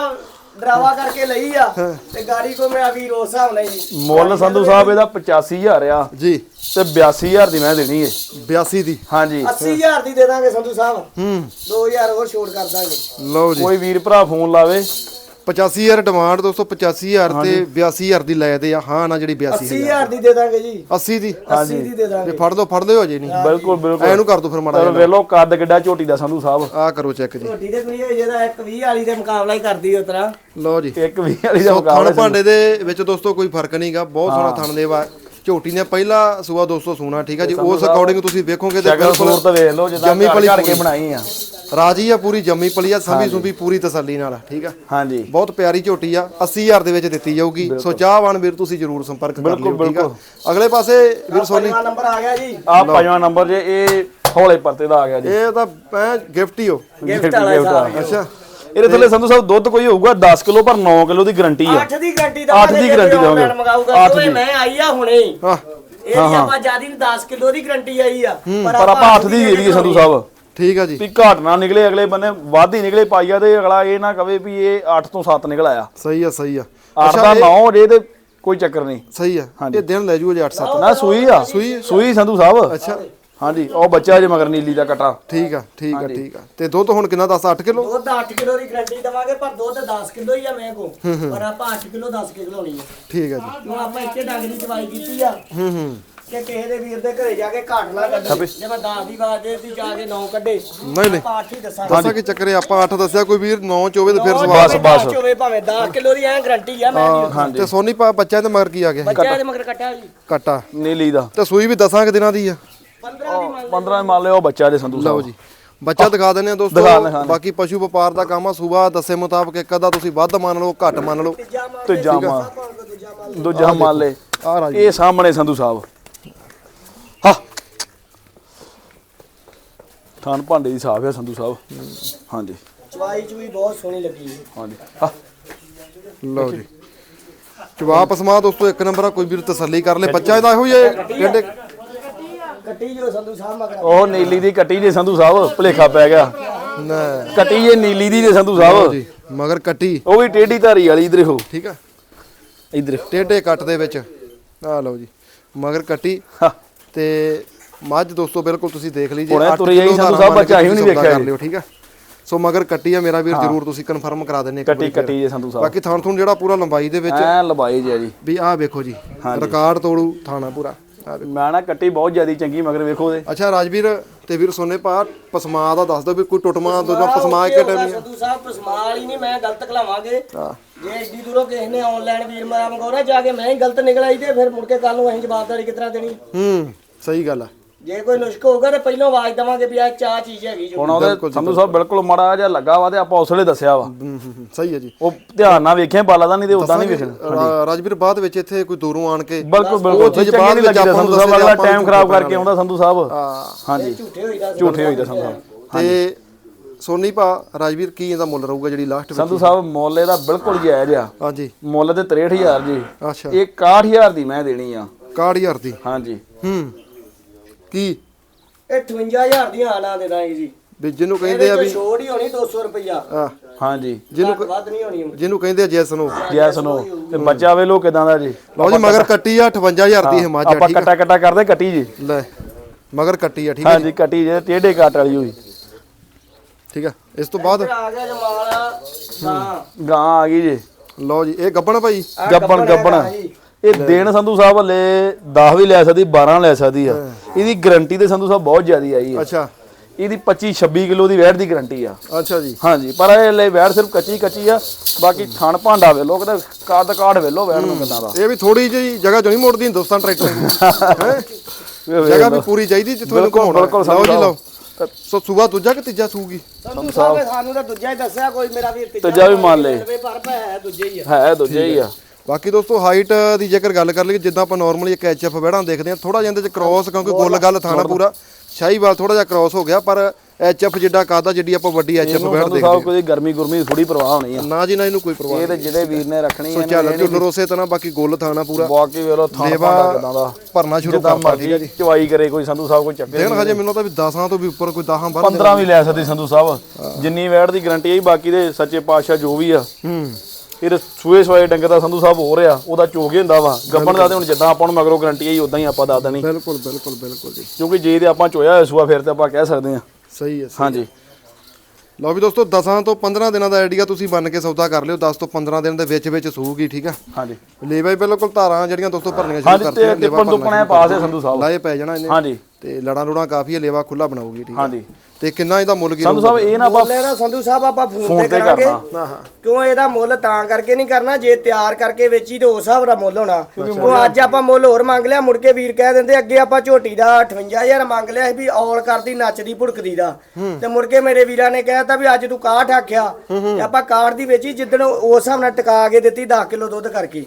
ਡਰਾਵਾ ਕਰਕੇ ਲਈ ਆ। ਤੇ ਗਾੜੀ ਕੋ ਮੇਰਾ ਵੀਰ ਉਸ ਹਿਸਾਬ ਨਾਲ ਜੀ ਮੁੱਲ ਸੰਧੂ ਸਾਹਿਬ ਇਹਦਾ 85000 ਆ। ਜੀ। ਤੇ 82000 ਦੀ ਮੈਂ ਦੇਣੀ ਏ। 82 ਦੀ। ਹਾਂਜੀ। 80000 ਦੀ ਦੇ ਦਾਂਗੇ ਸੰਧੂ ਸਾਹਿਬ। ਹੂੰ। 2000 ਹੋਰ ਛੋਟ ਕਰ ਦਾਂਗੇ। ਲਓ ਜੀ। ਕੋਈ ਵੀਰ ਭਰਾ ਫੋਨ ਲਾਵੇ। 85000 ਡਿਮਾਂਡ ਦੋਸਤੋ 85000 ਤੇ 82000 ਦੀ ਲੈ ਦੇ ਆ ਹਾਂ ਨਾ ਜਿਹੜੀ 82000 80000 ਦੀ। ਦੇ ਦਾਂਗੇ ਜੀ। 80 ਦੀ? 80 ਦੀ ਦੇ ਜੇ ਦਾਂਗੇ ਫੜ ਲਓ ਫੜ ਲਿਓ ਅਜੇ ਨਹੀਂ। ਬਿਲਕੁਲ ਐ ਬਿਲਕੁਲ ਇਹਨੂੰ ਕਰ ਦੋ ਫਿਰ ਮਾੜਾ ਚਲੋ ਵੇਲੋ ਕੱਦ ਕਿੱਡਾ ਝੋਟੀ ਦਾ ਸੰਧੂ ਸਾਹਿਬ। ਆ ਕਰੋ ਚੈੱਕ ਜੀ। ਝੋਟੀ ਦੇ ਕੋਈ ਜਿਹਦਾ ਇੱਕ 20 ਵਾਲੀ ਦੇ ਮੁਕਾਬਲਾ ਹੀ ਕਰਦੀ ਉਸ ਤਰ੍ਹਾਂ। ਲਓ ਜੀ। ਇੱਕ ਵੀ ਵਾਲੀ ਦਾ ਸੋ ਮੁਕਾਬਲਾ ਥਣ ਭਾਂਡੇ ਦੇ ਵਿੱਚ ਦੋਸਤੋ ਕੋਈ ਫ਼ਰਕ ਨਹੀਂਗਾ ਬਹੁਤ ਸੋਹਣਾ ਥਣ ਦੇ ਵਾ। ਝੋਟੀ ਨੇ ਪਹਿਲਾ ਸੂਆ ਦੋਸਤੋ ਸੂਣਾ ਠੀਕ ਆ ਜੀ? ਉਸ ਅਕੋਰਡਿੰਗ ਤੁਸੀਂ ਵੇਖੋਗੇ ਤੇ ਸ਼ਕਲ ਸੂਰਤ ਵੇਖ ਲਓ ਜਿੱਦਾਂ ਜੰਮੀ ਘੜ ਪਲੀ ਘੜ ਕੇ ਪੂਰੀ। ਬਣਾਈ ਆ। ਰਾਜੀ ਆ ਪੂਰੀ ਜੰਮੀ ਪਲੀ ਆ ਸੰਭੀ ਸੁੰਭੀ ਪੂਰੀ ਤਸੱਲੀ ਨਾਲ ਠੀਕ ਆ? ਹਾਂਜੀ। ਬਹੁਤ ਪਿਆਰੀ ਝੋਟੀ ਆ 80000 ਦੇ ਵਿੱਚ ਦਿੱਤੀ ਜਾਊਗੀ। ਸੋ ਚਾਹਵਾਨ ਵੀਰ ਤੁਸੀਂ ਜਰੂਰ ਸੰਪਰਕ ਕਰ ਲਿਓ ਠੀਕ ਆ? ਅਗਲੇ ਪਾਸੇ ਵੀਰ ਸੋਨੀ। ਨੰਬਰ ਆ ਗਿਆ ਜੀ। ਆ ਪੰਜਵਾਂ ਨੰਬਰ ਜੇ ਇਹ ਹੌਲੇ ਪਰਤੇ ਦਾ ਆ ਗਿਆ ਜੀ। ਇਹ ਤਾਂ ਐ ਗਿਫਟ ਹੀ ਹੋ। ਗਿਫਟ ਵਾਲਾ ਅੱਛਾ। ਇਹਦੇ ਥੱਲੇ ਸੰਧੂ ਸਾਹਿਬ ਦੁੱਧ ਕੋਈ ਹੋਊਗਾ 10 ਕਿਲੋ ਪਰ 9 ਕਿਲੋ ਦੀ ਗਾਰੰਟੀ ਆ। 8 ਦੀ ਗਾਰੰਟੀ ਦਾ ਅੱਠ ਦੀ guarantee ਦਵਾਂਗੇ। ਮਗਾਊਗਾ ਦੀ। ਮੈਂ ਆਈ ਆ ਹੁਣੇ। ਇਹ ਆਪਾਂ ਜਿਆਦੀ ਨੂੰ 10 ਕਿਲੋ ਦੀ ਗਾਰੰਟੀ ਆਈ ਆ। ਪਰ ਆਪਾਂ 8 ਦੀ ਦੇ ਦਈਏ ਸੰਧੂ ਸਾਹਿਬ। ਠੀਕ ਆ ਜੀ। ਵੀ ਘਾਟ ਨਾ ਨਿਕਲੇ ਅਗਲੇ ਬੰਨੇ ਵੱਧ ਹੀ ਨਿਕਲੇ ਪਾਈਆ ਤੇ ਅਗਲਾ ਇਹ ਨਾ ਕਵੇ ਵੀ ਇਹ 8 ਤੋਂ 7 ਨਿਕਲ ਆਇਆ ਸਹੀ ਆ ਸਹੀ ਆ। 8 ਦਾ 9 ਜੇ ਤੇ ਕੋਈ ਚੱਕਰ ਨਹੀਂ। ਸਹੀ ਆ। ਇਹ ਦਿਨ ਲੈ ਜੀ 8-7 ਨਾ ਸੂਈ ਆ। ਸੂਈ ਸੂਈ ਸੰਧੂ ਸਾਹਿਬ। ਅੱਛਾ। ਹਾਂਜੀ ਉਹ ਬੱਚਾ ਜੇ ਮਗਰ ਨੀਲੀ ਦਾ ਕਟਾ। ਠੀਕ ਆ ਠੀਕ ਆ ਠੀਕ ਆ। ਤੇ ਦੁੱਧ ਹੁਣ ਕਿੰਨਾ ਦੱਸ 8 ਕਿਲੋ? ਦੁੱਧ 8 ਕਿਲੋ ਦੀ ਗਾਰੰਟੀ ਦਵਾਂਗੇ ਪਰ ਦੁੱਧ 10 ਕਿਲੋ ਹੀ ਆ ਮੇਰੇ ਕੋ ਪਰ ਆਪਾਂ 8 ਕਿਲੋ 10 ਕਿਲੋ ਹੋਣੀ ਆ। ਠੀਕ ਆ ਜੀ। ਕਿਉਂ ਆਪਾਂ ਇੱਥੇ ਡੰਗ ਦੀ ਦਵਾਈ ਕੀਤੀ ਆ। ਹੂੰ ਹੂੰ। ਕਿ ਕਿਸੇ ਦੇ ਵੀਰ ਦੇ ਘਰੇ ਜਾ ਕੇ ਘਾਟ ਨਾ ਕੱਢੇ ਜੇ ਮੈਂ 10 ਦੀ ਆਵਾਜ਼ ਦੇ ਦੀ ਜਾ ਕੇ 9 ਕੱਢੇ। ਨਹੀਂ ਨਹੀਂ। ਆਪਾਂ 8 ਹੀ ਦੱਸਾਂਗੇ। ਦੱਸਾਂ ਕਿ ਚੱਕਰੇ ਆਪਾਂ 8 ਦੱਸਿਆ ਕੋਈ ਵੀਰ 9 ਚੋਵੇ ਤੇ ਫਿਰ ਉਹ ਸਵਾਲ ਭਾਵੇਂ ਬਸ। ਦਸ ਹੋਵੇ ਭਾਵੇਂ 10 ਕਿਲੋ ਦੀ ਐ ਗਾਰੰਟੀ ਆ ਮੈਂ ਦੀ ਤੇ ਸੋਨੀ ਪਾ ਬੱਚਿਆਂ ਦੇ ਮਗਰ ਕੀ ਆ ਗਿਆ? ਬੱਚਾ ਦੇ ਮਗਰ ਕੱਟਿਆ ਜੀ। ਕਟਾ। ਨੀਲੀ ਦਾ। ਤੇ ਸੂਈ ਵੀ ਦਸਾਂ ਕਿ ਦਿਨਾਂ ਦੀ ਆ? 15 ਦੀ ਮੰਨ 15 ਮੰਨ ਲਿਓ ਉਹ ਬੱਚਾ ਜੇ ਸੰਧੂ ਲਓ ਸਾਹਿਬ ਜੀ। ਬੱਚਾ ਦਿਖਾ ਦਿੰਦੇ ਆ ਦਿਖਾ, ਦੋਸਤੋ ਦਿਖਾ। ਬਾਕੀ ਪਸ਼ੂ ਵਪਾਰ ਦਾ ਕੰਮ ਆ ਸੂਬਾ ਦੱਸੇ ਮੁਤਾਬਕ ਇੱਕ ਅੱਧਾ ਤੁਸੀਂ ਵੱਧ ਮੰਨ ਲਓ ਘੱਟ ਮੰਨ ਲਓ। ਤੀਜਾ ਮੰਨ ਤੇ ਲੈ, ਜਾਮਾ ਦੂਜਾ ਮੰਨ ਲੈ। ਦੂਜਾ ਮੰਨ ਲੈ ਆ ਰਾਜੀ। ਇਹ ਸਾਹਮਣੇ ਸੰਧੂ ਸਾਹਿਬ। ਥਾਨ ਭਾਂਡੇ ਦੀ ਸਾਫ਼ ਹੈ ਸੰਧੂ ਸਾਹਿਬ। ਹਾਂਜੀ। ਚਵਾਈ ਚ ਵੀ ਬਹੁਤ ਸੋਹਣੀ ਲੱਗੀ ਜੀ। ਹਾਂਜੀ। ਹਾਂ ਲਓ ਜੀ। ਜਵਾਬ ਪਸਮਾ ਦੋਸਤੋ ਇੱਕ ਨੰਬਰ ਆ ਕੋਈ ਵੀਰ ਤਸੱਲੀ ਕਰ ਲੈ। ਬੱਚਾ ਇਹਦਾ ਇਹੋ ਹੀ ਹੈ ਕੱਟੀ ਜੋ ਸੰਧੂ ਸਾਹਿਬ ਮਗਰ ਉਹ ਨੀਲੀ ਦੀ ਕੱਟੀ ਜੇ ਸੰਧੂ ਸਾਹਿਬ ਭੁਲੇਖਾ ਪੈ ਗਿਆ। ਨਾ। ਕੱਟੀ ਜੇ ਨੀਲੀ ਦੀ ਜੇ ਸੰਧੂ ਲਓ ਸਾਹਿਬ ਜੀ ਮਗਰ ਕੱਟੀ। ਉਹ ਵੀ ਟੇਢੀ ਧਾਰੀ ਵਾਲੀ ਇਧਰ ਹੋ ਠੀਕ ਆ। ਇਧਰ। ਟੇਡੇ ਕੱਟ ਦੇ ਵਿੱਚ। ਆ ਲਓ ਜੀ ਮਗਰ ਕੱਟੀ। ਤੇ ਮੱਝ ਦੋਸਤੋ ਬਿਲਕੁਲ ਤੁਸੀਂ ਦੇਖ ਲੀਜੀਏ ਹੁਣੇ ਅੱਠ ਤੁਰੀ ਦਾ ਸੰਧੂ ਸਾਹਿਬ, ਕੇ ਬੱਚਾ ਤੁਸੀਂ ਨਹੀਂ ਵੇਖਿਆ ਕਰ ਲਿਓ ਠੀਕ ਆ? ਸੋ ਮਗਰ ਕੱਟੀ ਆ ਮੇਰਾ ਵੀਰ ਜਰੂਰ ਤੁਸੀਂ ਕਨਫਰਮ ਕਰਾ ਦਿੰਨੇ ਕੱਟੀ ਕੱਟੀ ਜੇ ਸੰਧੂ ਸਾਹਿਬ। ਬਾਕੀ ਥਾਣ ਥੂਣ ਜਿਹੜਾ ਪੂਰਾ ਲੰਬਾਈ ਦੇ ਵਿੱਚ ਐ ਲਬਾਈ ਜੇ ਜੀ। ਵੀ ਆਹ ਵੇਖੋ ਜੀ ਰਿਕਾਰਡ ਤੋੜੂ ਥਾਣਾ ਪੂਰਾ। ਮੈਂ ਨਾ ਕੱਟੀ ਬਹੁਤ ਜ਼ਿਆਦੀ ਚੰਗੀ ਮਗਰ ਵੇਖੋ ਉਹਦੇ। ਅੱਛਾ ਰਾਜਵੀਰ ਤੇ ਵੀਰ ਸੋਨੇ ਪਾ ਪਸਮਾ ਦਾ ਦੱਸ ਦਿਓ ਵੀ ਕੋਈ ਟੁੱਟਮਾ ਦੋਨਾਂ ਆਹ ਪਸਮਾ ਹੋਗਾ ਟਾਈਮ ਹੀ ਸੰਧੂ ਸਾਹਿਬ ਪਸਮਾਲ ਹੀ ਨਹੀਂ ਮੈਂ ਗਲਤ ਖਲਾਵਾਂਗੇ ਹਾਂ। ਜੇ ਏਡੀ ਦੂਰੋਂ ਕਿਸੇ ਨੇ ਆਨਲਾਈਨ ਵੀਰ ਮੇਰਾ ਮੰਗਾਉਣਾ ਜਾ ਕੇ ਮੈਂ ਹੀ ਗਲਤ ਨਿਕਲ ਆਈ ਤੇ ਫਿਰ ਮੁੜ ਕੇ ਕੱਲ ਨੂੰ ਅਸੀਂ ਜਵਾਬਦਾਰੀ ਕਿਸ ਤਰ੍ਹਾਂ ਦੇਣੀ? ਹੂੰ ਸਹੀ ਗੱਲ ਆ। ਜੇ ਕੋਈ ਨੁਸਖ ਹੋਊਗਾ ਤੇ ਪਹਿਲਾਂ ਆਵਾਜ਼ ਦਵਾਂਗੇ ਵੀ ਆਹ ਚਾਹ ਚੀਜ਼ ਹੈਗੀ ਜੋ ਹੁਣ ਉਹਦੇ ਸੰਧੂ ਸਾਹਿਬ ਬਿਲਕੁਲ ਮਾੜਾ ਜਿਹਾ ਲੱਗਾ ਵਾ ਤੇ ਆਪਾਂ ਉਸ ਵੇਲੇ ਦੱਸਿਆ ਵਾ। ਹੂੰ ਹੂੰ, ਹੂੰ, ਸਹੀ ਹੈ ਜੀ। ਉਹ ਧਿਆਨ ਨਾਲ ਵੇਖਿਆ ਬਾਲਾ ਦਾ ਨਹੀਂ ਤੇ ਉਦਾਂ ਨਹੀਂ ਵੇਖਣਾ ਰਾ- ਰਾਜਵੀਰ ਬਾਅਦ ਵਿੱਚ ਇੱਥੇ ਕੋਈ ਦੂਰੋਂ ਆਣ ਕੇ ਬਿਲਕੁਲ ਉਹ ਬਿਲਕੁਲ। ਚੀਜ਼ ਚੰਗੀ ਬਾਅਦ ਨਹੀਂ ਵਿੱਚ ਆਪਾਂ ਨੂੰ ਸੰਧੂ ਸਾਹਿਬ ਅਗਲਾ ਟਾਈਮ ਖਰਾਬ ਕਰਕੇ ਆਉਂਦਾ ਸੰਧੂ ਸਾਹਿਬ। ਹਾਂ। ਹਾਂਜੀ। ਝੂਠੇ ਹੋਈਦਾ ਝੂਠੇ ਹੋਈਦਾ ਸੰਧੂ ਸਾਹਿਬ। ਤੇ ਸੋਨੀ ਭਾ ਰਾਜਵੀਰ ਕੀ ਇਹਦਾ ਮੁੱਲ ਰਹੂਗਾ ਜਿਹੜੀ ਲਾਸਟ ਵਿੱਚ? ਸੰਧੂ ਸਾਹਿਬ ਮੁੱਲ ਇਹਦਾ ਬਿਲਕੁਲ ਜਾਇਜ਼ ਆ। ਹਾਂਜੀ। ਮੁੱਲ ਤੇ 63000 ਜੀ। ਅੱਛਾ। ਇਹ 61000 ਦੀ ਮੈਂ ਦੇਣੀ ਆ। 61000 ਦੀ? ਹਾਂਜੀ। ਹੂੰ। ਕੀ? ਇਹ 58000 ਦੀਆਂ ਆਣਾ ਦੇ ਦਾਂਗੇ ਜੀ। ਵੀ ਜਿਹਨੂੰ ਕਹਿੰਦੇ ਆ ਵੀ ਛੋੜ ਹੀ ਹੋਣੀ 200 ਰੁਪਇਆ ਆ ਹਾਂਜੀ। ਜਿਹਨੂੰ ਵੱਧ ਨਹੀਂ ਹੋਣੀ ਜਿਹਨੂੰ ਕਹਿੰਦੇ ਆ ਜੈਸ ਨੂੰ। ਜੈ ਸੁਨੋ ਤੇ ਬੱਚਾ ਵੇ ਲੋ ਕਿਦਾਂ ਦਾ ਜੀ। ਲਓ ਜੀ ਮਗਰ ਕੱਟੀ ਆ 58000 ਦੀ ਹਿਮਾਚਲ ਆਪਾਂ ਠੀਕ ਆ? ਕੱਟਾ ਕੱਟਾ ਕਰਦੇ ਕੱਟੀ ਜੀ। ਲੈ ਮਗਰ ਕੱਟੀ ਆ ਠੀਕ ਆ ਹਾਂਜੀ ਕੱਟੀ ਜੇ ਟੇਢੇ ਕੱਟ ਵਾਲੀ ਹੋਈ। ਠੀਕ ਆ ਇਸ ਤੋਂ ਬਾਅਦ? ਆ ਗਿਆ ਜਮਾਲ ਹਾਂ ਗਾਂ ਆ ਗਈ ਜੀ। ਲਓ ਜੀ ਇਹ ਗੱਬਣ ਭਾਈ? ਗੱਬਣ ਗੱਬਣ। ਇਹ ਦੇਣ ਸੰਧੂ ਸਾਹਿਬ ਹਲੇ 10 ਵੀ ਲੈ ਸਕਦੀ 12 ਲੈ ਸਕਦੀ ਆ। ਇਹਦੀ ਗਾਰੰਟੀ ਤੇ ਸੰਧੂ ਸਾਹਿਬ ਬਹੁਤ ਜ਼ਿਆਦੀ ਆਈ ਹੈ ਅੱਛਾ। ਇਹਦੀ 25 26 ਕਿਲੋ ਦੀ ਵੈਟ ਦੀ ਗਾਰੰਟੀ ਆ। ਅੱਛਾ ਜੀ। ਹਾਂਜੀ ਪਰ ਇਹ ਲਈ ਵੈਟ ਸਿਰਫ ਕੱਚੀ ਕੱਚੀ ਆ ਬਾਕੀ ਥਣ ਭਾਂਡਾ ਵੇਲੋ ਕਿਤੇ ਕਾਦ ਕਾੜ ਵੇਲੋ ਵੈਟ ਨੂੰ ਕਿਦਾਂ ਦਾ। ਇਹ ਵੀ ਥੋੜੀ ਜਿਹੀ ਜਗ੍ਹਾ ਚੋਂ ਨਹੀਂ ਮੋੜਦੀ ਹਿੰਦੁਸਤਾਨ ਟਰੈਕਟਰ ਜਗ੍ਹਾ ਵੀ। ਪੂਰੀ ਚਾਹੀਦੀ ਜਿੱਥੋਂ ਇਹਨੂੰ ਬਿਲਕੁਲ, ਘੁਮਾਉਣਾ ਬਿਲਕੁਲ, ਲਓ ਜੀ। ਲਓ। ਸੋ ਸੂਬਾ ਦੂਜਾ ਕਿ ਤੀਜਾ ਸੂਗੀ? ਸੰਧੂ ਸਾਹਿਬ ਨੇ ਸਾਨੂੰ ਤਾਂ ਦੂਜਾ ਹੀ ਦੱਸਿਆ ਕੋਈ ਮੇਰਾ ਵੀਰ ਤੀਜਾ ਵੀ ਮੰਨ। ਪਰ ਪਰ ਹੈ ਦੂਜੇ ਹੀ ਆ। ਹੈ ਦੂਜੇ ਹੀ ਆ। ਬਾਕੀ ਦੋਸਤੋ ਹਾਈਟ ਦੀ ਜੇਕਰ ਗੱਲ ਕਰ ਲਈਏ ਜਿੱਦਾਂ ਆਪਾਂ ਨਾਰਮਲੀ ਇੱਕ ਐਚਐਫ ਬੈੜਾਂ ਦੇਖਦੇ ਹਾਂ ਥੋੜਾ ਜਿਹਾ ਇਹਦੇ ਚ ਕ੍ਰਾਸ ਕਿਉਂਕਿ ਗੋਲ ਗੱਲ ਥਾਣਾ ਪੂਰਾ ਸ਼ਾਹੀਵਾਲ ਥੋੜਾ ਜਿਹਾ ਕ੍ਰਾਸ ਹੋ ਗਿਆ ਪਰ ਐਚਐਫ ਜਿੱਡਾ ਕਾਦਾ ਜਿੱਡੀ ਆਪਾਂ ਵੱਡੀ ਐਚਐਫ ਸੰਧੂ ਦੇਖਦੇ ਸਾਹਿਬ ਕੋਈ ਗਰਮੀ ਗੁਰਮੀ ਥੋੜੀ ਪਰਵਾਹ ਹੋਣੀ ਆ। ਨਾ ਜੀ ਨਾ ਇਹਨੂੰ ਕੋਈ ਪਰਵਾਹ ਇਹ ਤੇ ਜਿਹੜੇ ਵੀਰ ਨੇ ਰੱਖਣੀ ਹੈ ਚੱਲ ਝੁੱਲ ਰੋਸੇ ਤਾਂ ਨਾ ਬਾਕੀ ਗੁੱਲ ਥਾਣਾ ਪੂਰਾ। ਬਾਕੀ ਵੇਲੋ ਥਾਂ ਲੇਵਾ ਪਾਉਂਦਾ ਕਿਦਾਂ ਦਾ। ਭਰਨਾ ਸ਼ੁਰੂ ਕਰਤਾ ਠੀਕ ਹੈ ਜੀ। ਚਵਾਈ ਕਰੇ ਕੋਈ ਸੰਧੂ ਸਾਹਿਬ ਕੋਈ ਚੱਕਰ ਦੇਣ ਹਜੇ ਮੈਨੂੰ ਤਾਂ ਵੀ 10 ਤੋਂ ਵੀ ਉੱਪਰ ਕੋਈ 10 12 15 ਵੀ ਲੈ ਸਕਦੀ ਸੰਧੂ ਸਾਹਿਬ। ਜਿੰਨੀ ਵੈਟ ਦੀ ਗਾਰੰਟੀ ਹੈ ਬਾਕੀ ਦੇ ਸੱਚੇ ਪਾਤਸ਼ਾਹ ਜੋ ਵੀ ਆ। ਹੂੰ। ਇਹ ਸੂਏ ਸਵਾਏ ਡੰਗਰ ਦਾ ਸੰਧੂ ਸਾਹਿਬ ਹੋ ਰਿਹਾ ਉਹਦਾ ਚੋਗੇ ਹੁੰਦਾ ਵਾ। ਗੱਬਣ ਦਾ ਤੇ ਹੁਣ ਜਿੱਦਾਂ ਆਪਾਂ ਨੂੰ ਮਗਰੋਂ ਗਾਰੰਟੀ ਆਈ ਉਦਾਂ ਹੀ ਆਪਾਂ ਦੱਸ ਦੇਣੀ। ਬਿਲਕੁਲ ਬਿਲਕੁਲ ਬਿਲਕੁਲ ਜੀ। ਕਿਉਂਕਿ ਜੇ ਤੇ ਆਪਾਂ ਚੋਇਆ ਹੋਇਆ ਸੂਆ ਫਿਰ ਤੇ ਆਪਾਂ ਕਹਿ ਸਕਦੇ ਹਾਂ। ਸਹੀ ਹੈ। ਹਾਂਜੀ। ਲਓ ਵੀ ਦੋਸਤੋ 10 ਤੋਂ 15 ਦਿਨਾਂ ਦਾ ਆਈਡੀਆ ਤੁਸੀਂ ਮੰਨ ਕੇ ਸੌਦਾ ਕਰ ਲਿਓ। 10 ਤੋਂ 15 ਦਿਨ ਦੇ ਵਿੱਚ ਵਿੱਚ ਸੂਗੀ ਠੀਕ ਆ? ਹਾਂਜੀ। ਲੇਵਾ ਬਿਲਕੁਲ ਧਾਰਾਂ ਜਿਹੜੀਆਂ ਦੋਸਤੋ ਭਰਨੀਆਂ ਸ਼ੁਰੂ ਹਾਂਜੀ ਕਰਤੀਆਂ ਤੇ ਟਿੱਪਣ ਦੁੱਪਣੇ ਪਾਸ ਹੈ ਸੰਧੂ ਸਾਹਿਬ। ਲਾਏ ਪੈ ਜਾਣਾ ਇਹਨੇ। ਹਾਂਜੀ। ਤੇ ਲੜਾਂ ਲੁੜਾਂ ਕਾਫੀ ਹੈ ਲੇਵਾ ਖੁੱਲਾ ਬਣਾਉਗੀ ਠੀਕ ਆ? ਹਾਂਜੀ। ਤੇ ਕਿੰਨਾ ਇਹਦਾ ਮੁੱਲ ਕੀ ਸੰਧੂ ਸਾਹਿਬ ਇਹ ਨਾ ਆਪਾਂ ਬੋਲੇ ਨਾ ਸੰਧੂ ਸਾਹਿਬ ਆਪਾਂ ਫੋਨ ਤੇ ਕਰਾਂਗੇ। ਹਾਂ ਹਾਂ। ਕਿਉਂ ਇਹਦਾ ਮੁੱਲ ਤਾਂ ਕਰਕੇ ਨਹੀਂ ਕਰਨਾ ਜੇ ਤਿਆਰ ਕਰਕੇ ਵੇਚੀ ਤੇ ਉਸ ਹਿਸਾਬ ਦਾ ਮੁੱਲ ਹੋਣਾ। ਉਹ ਅੱਜ ਆਪਾਂ ਮੁੱਲ ਹੋਰ ਮੰਗ ਲਿਆ ਮੁੜ ਕੇ ਵੀਰ ਕਹਿ ਦਿੰਦੇ ਅੱਗੇ ਆਪਾਂ ਝੋਟੀ ਦਾ 58000 ਮੰਗ ਲਿਆ ਸੀ ਵੀ ਔਲ ਕਰਦੀ ਨੱਚਦੀ ਭੁੜਕਦੀ ਦਾ। ਤੇ ਮੁੜ ਕੇ ਮੇਰੇ ਵੀਰਾਂ ਨੇ ਕਹਿਤਾ ਵੀ ਅੱਜ ਤੂੰ 61 ਆਖਿਆ ਤੇ ਆਪਾਂ ਕਾਰਡ ਦੀ ਵੇਚੀ ਜਿੱਦਣ ਉਸ ਹਿਸਾਬ ਨਾਲ ਟਿਕਾ ਕੇ ਦਿੱਤੀ 10 ਕਿਲੋ ਦੁੱਧ ਕਰਕੇ।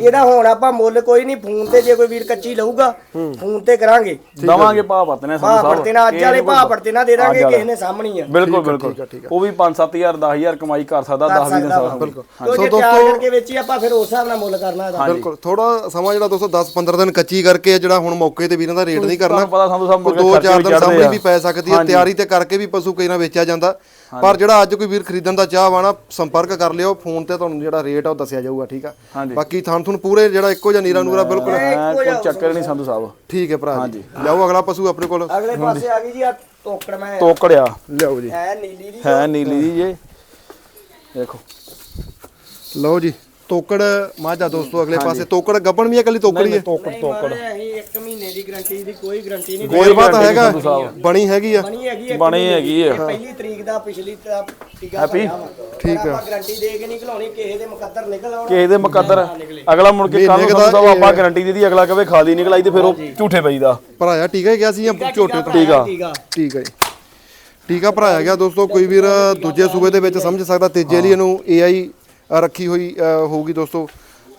ਇਹਦਾ ਹੁਣ ਆਪਾਂ ਮੁੱਲ ਕੋਈ ਨਹੀਂ ਫੋਨ ਤੇ ਜੇ ਕੋਈ ਵੀਰ ਕੱਚੀ ਲਊਗਾ ਫੋਨ ਤੇ ਕਰਾਂਗੇ। ਦਵਾਂਗੇ ਭਾਅ ਵਰਤਨੇ ਸੰਧੂ ਭਾਅ ਸਾਹਿਬ। ਪੜਤੇ ਨਾਲ ਅੱਜ ਵਾਲੇ ਭਾਅ ਪੜਤੇ ਨਾਲ ਦੇ ਦਾਂਗੇ। ਕਿਸੇ ਨੇ ਸਾਹਮਣੀ ਆ। ਬਿਲਕੁਲ ਬਿਲਕੁਲ। ਉਹ ਵੀ 5-7000 10000 ਕਮਾਈ ਕਰ ਸਕਦਾ 10 20 ਦਿਨ ਸਾਲ ਬਿਲਕੁਲ। ਜੇ ਤਿਆਰ ਕਰਕੇ ਵੇਚੀ ਆਪਾਂ ਫਿਰ ਉਸ ਹਿਸਾਬ ਨਾਲ ਮੁੱਲ ਕਰਨਾ ਇਹਦਾ। ਬਿਲਕੁਲ ਥੋੜਾ ਸਮਾਂ ਜਿਹੜਾ ਦੋਸਤੋ 10 15 ਦਿਨ ਕੱਚੀ ਕਰਕੇ ਜਿਹੜਾ ਹੁਣ ਮੌਕੇ ਤੇ ਵੀਰਾਂ ਦਾ ਰੇਟ ਨਹੀਂ ਕਰਨਾ ਪਤਾ ਸਾਹਿਬ ਕੋਈ ਮੁਰਗੇ ਦੋ ਚਾਰ ਵੀ ਦਿਨ ਸਾਹਮਣੇ। ਵੀ ਪੈ ਸਕਦੀ ਹੈ ਤਿਆਰੀ ਤੇ ਕਰਕੇ ਵੀ ਪਸ਼ੂ ਕਈ ਨਾ ਵੇਚਿਆ ਜਾਂਦਾ। ਪਰ ਜਿਹੜਾ ਅੱਜ ਕੋਈ ਵੀਰ ਖਰੀਦਣ ਦਾ ਚਾਹ ਵਾਣਾ ਸੰਪਰਕ ਕਰ ਲਿਓ ਫੋਨ ਤੇ ਤੁਹਾਨੂੰ ਜਿਹੜਾ ਰੇਟ ਆ ਉਹ ਦੱਸਿਆ ਜਾਊਗਾ ਠੀਕ ਆ। ਬਾਕੀ ਥਾਂ ਤੁਹਾਨੂੰ ਪੂਰੇ ਜਿਹੜਾ ਇੱਕੋ ਜਿਹਾ ਨੀਰਾ ਨੂਰਾ ਬਿਲਕੁਲ ਕੋਈ ਚੱਕਰ ਨਹੀਂ ਸੰਧੂ ਸਾਹਿਬ। ਠੀਕ ਹੈ ਭਰਾ ਜੀ। ਲਿਆਓ ਅਗਲਾ ਪਸ਼ੂ ਆਪਣੇ ਕੋਲ। ਅਗਲੇ ਪਾਸੇ ਆ ਗਈ ਜੀ ਆ ਟੋਕੜ ਮੈਂ। ਤੋਕੜਿਆ। ਲਿਆਓ ਜੀ। ਹੈ ਨੀਲੀ ਦੀ ਹੈ ਨੀਲੀ ਦੀ ਜੇ ਦੇਖੋ। ਲਓ ਜੀ। ਤੋਕੜ ਮਾਝਾ ਦੋਸਤੋ ਅਗਲੇ ਪਾਸੇ ਤੋਕੜ ਗੱਬਣ ਵੀ ਹੈ ਕੱਲੀ ਤੋਕੜੀ ਹੈ ਤੋਕੜ। ਤੋਕੜ ਅਸੀਂ 1 ਮਹੀਨੇ ਦੀ ਗਾਰੰਟੀ ਦੀ ਕੋਈ ਗਾਰੰਟੀ ਨਹੀਂ ਗੋਲਬਾ ਤਾਂ ਹੈਗਾ। ਬਣੀ ਹੈਗੀ ਆ। ਬਣੀ ਹੈਗੀ ਇੱਕ ਬਣੀ ਹੈਗੀ। ਇਹ ਪਹਿਲੀ ਤਰੀਕ ਦਾ ਪਿਛਲੀ ਤਾਂ ਟੀਕਾ ਹੈਪੀ? ਠੀਕ ਆ। ਆਪਾਂ ਗਾਰੰਟੀ ਦੇ ਕੇ ਨਹੀਂ ਘਲਾਉਣੀ ਕਿਸੇ ਦੇ ਮੁਕੱਦਰ ਨਿਕਲ ਆਉਣਾ। ਕਿਸੇ ਦੇ ਮੁਕੱਦਰ। ਅਗਲਾ ਮੁੜ ਕੇ ਕੱਲ ਨੂੰ ਦਾ ਆਪਾਂ ਗਾਰੰਟੀ ਦੇ ਦੀ ਅਗਲਾ ਕਵੇ ਖਾਲੀ ਨਿਕਲ ਆਈ ਤੇ ਫਿਰ ਉਹ ਝੂਠੇ ਪਈਦਾ ਭਰਾਇਆ ਟੀਕਾ ਹੀ ਗਿਆ ਸੀ ਜਾਂ ਝੋਟੇ ਤੋਂ ਟੀਕਾ। ਠੀਕ ਹੈ ਟੀਕਾ ਭਰਾਇਆ ਗਿਆ ਦੋਸਤੋ ਕੋਈ ਵੀਰ ਦੂਜੇ ਸੂਬੇ ਦੇ ਵਿੱਚ ਸਮਝ ਸਕਦਾ ਤੀਜੇ ਲਈ ਇਹਨੂੰ ਏਆਈ ਰੱਖੀ ਹੋਈ ਹੋਊਗੀ ਦੋਸਤੋ।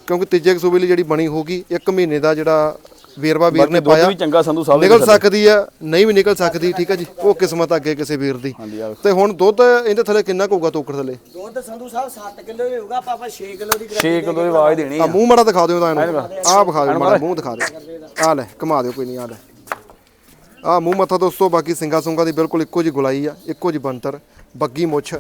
ਕਿਉਂਕਿ ਤੀਜੇ ਸੂਬੇ ਲਈ ਜਿਹੜੀ ਬਣੀ ਹੋਊਗੀ 1 ਮਹੀਨੇ ਦਾ ਜਿਹੜਾ ਵੇਰਵਾ ਵੀਰ ਨੇ ਪਾਇਆ। ਵੀ ਚੰਗਾ ਸੰਧੂ ਸਾਹਿਬ ਨਿਕਲ ਸਕਦੀ ਆ ਨਹੀਂ ਵੀ ਨਿਕਲ ਸਕਦੀ ਠੀਕ ਹੈ ਜੀ। ਉਹ ਕਿਸਮਤ ਅੱਗੇ ਕਿਸੇ ਵੀਰ ਦੀ। ਆ ਤੇ ਹੁਣ ਦੁੱਧ ਇਹਦੇ ਥੱਲੇ ਕਿੰਨਾ ਕੁ ਹੋਊਗਾ ਤੋਕੜ ਥੱਲੇ? ਦੁੱਧ ਸੰਧੂ ਸਾਹਿਬ 7 ਕਿਲੋ ਹੀ ਹੋਊਗਾ ਆਪਾਂ ਆਪਾਂ 6 ਕਿਲੋ ਦੀ 6 ਕਿਲੋ ਦੀ ਆਵਾਜ਼ ਦੇਣੀ ਆ ਆ। ਮੂੰਹ ਮਾੜਾ ਦਿਖਾ ਦਿਓ ਤਾਂ ਇਹਨੂੰ। ਆਹ ਵਿਖਾ ਦਿਓ ਮਾੜਾ ਮੂੰਹ ਦਿਖਾ ਦਿਓ। ਆ ਲੈ ਘੁਮਾ ਦਿਓ ਕੋਈ ਨਹੀਂ ਆ ਲੈ। ਆ ਮੂੰਹ ਮੱਥਾ ਦੋਸਤੋ ਬਾਕੀ ਸਿੰਗਾ ਸੁੰਗਾ ਦੀ ਬਿਲਕੁਲ ਇੱਕੋ ਜੀ ਗੁਲਾਈ ਆ ਇੱਕੋ ਜੀ ਬੰਤਰ ਬੱਗੀ ਮੁੱਛ।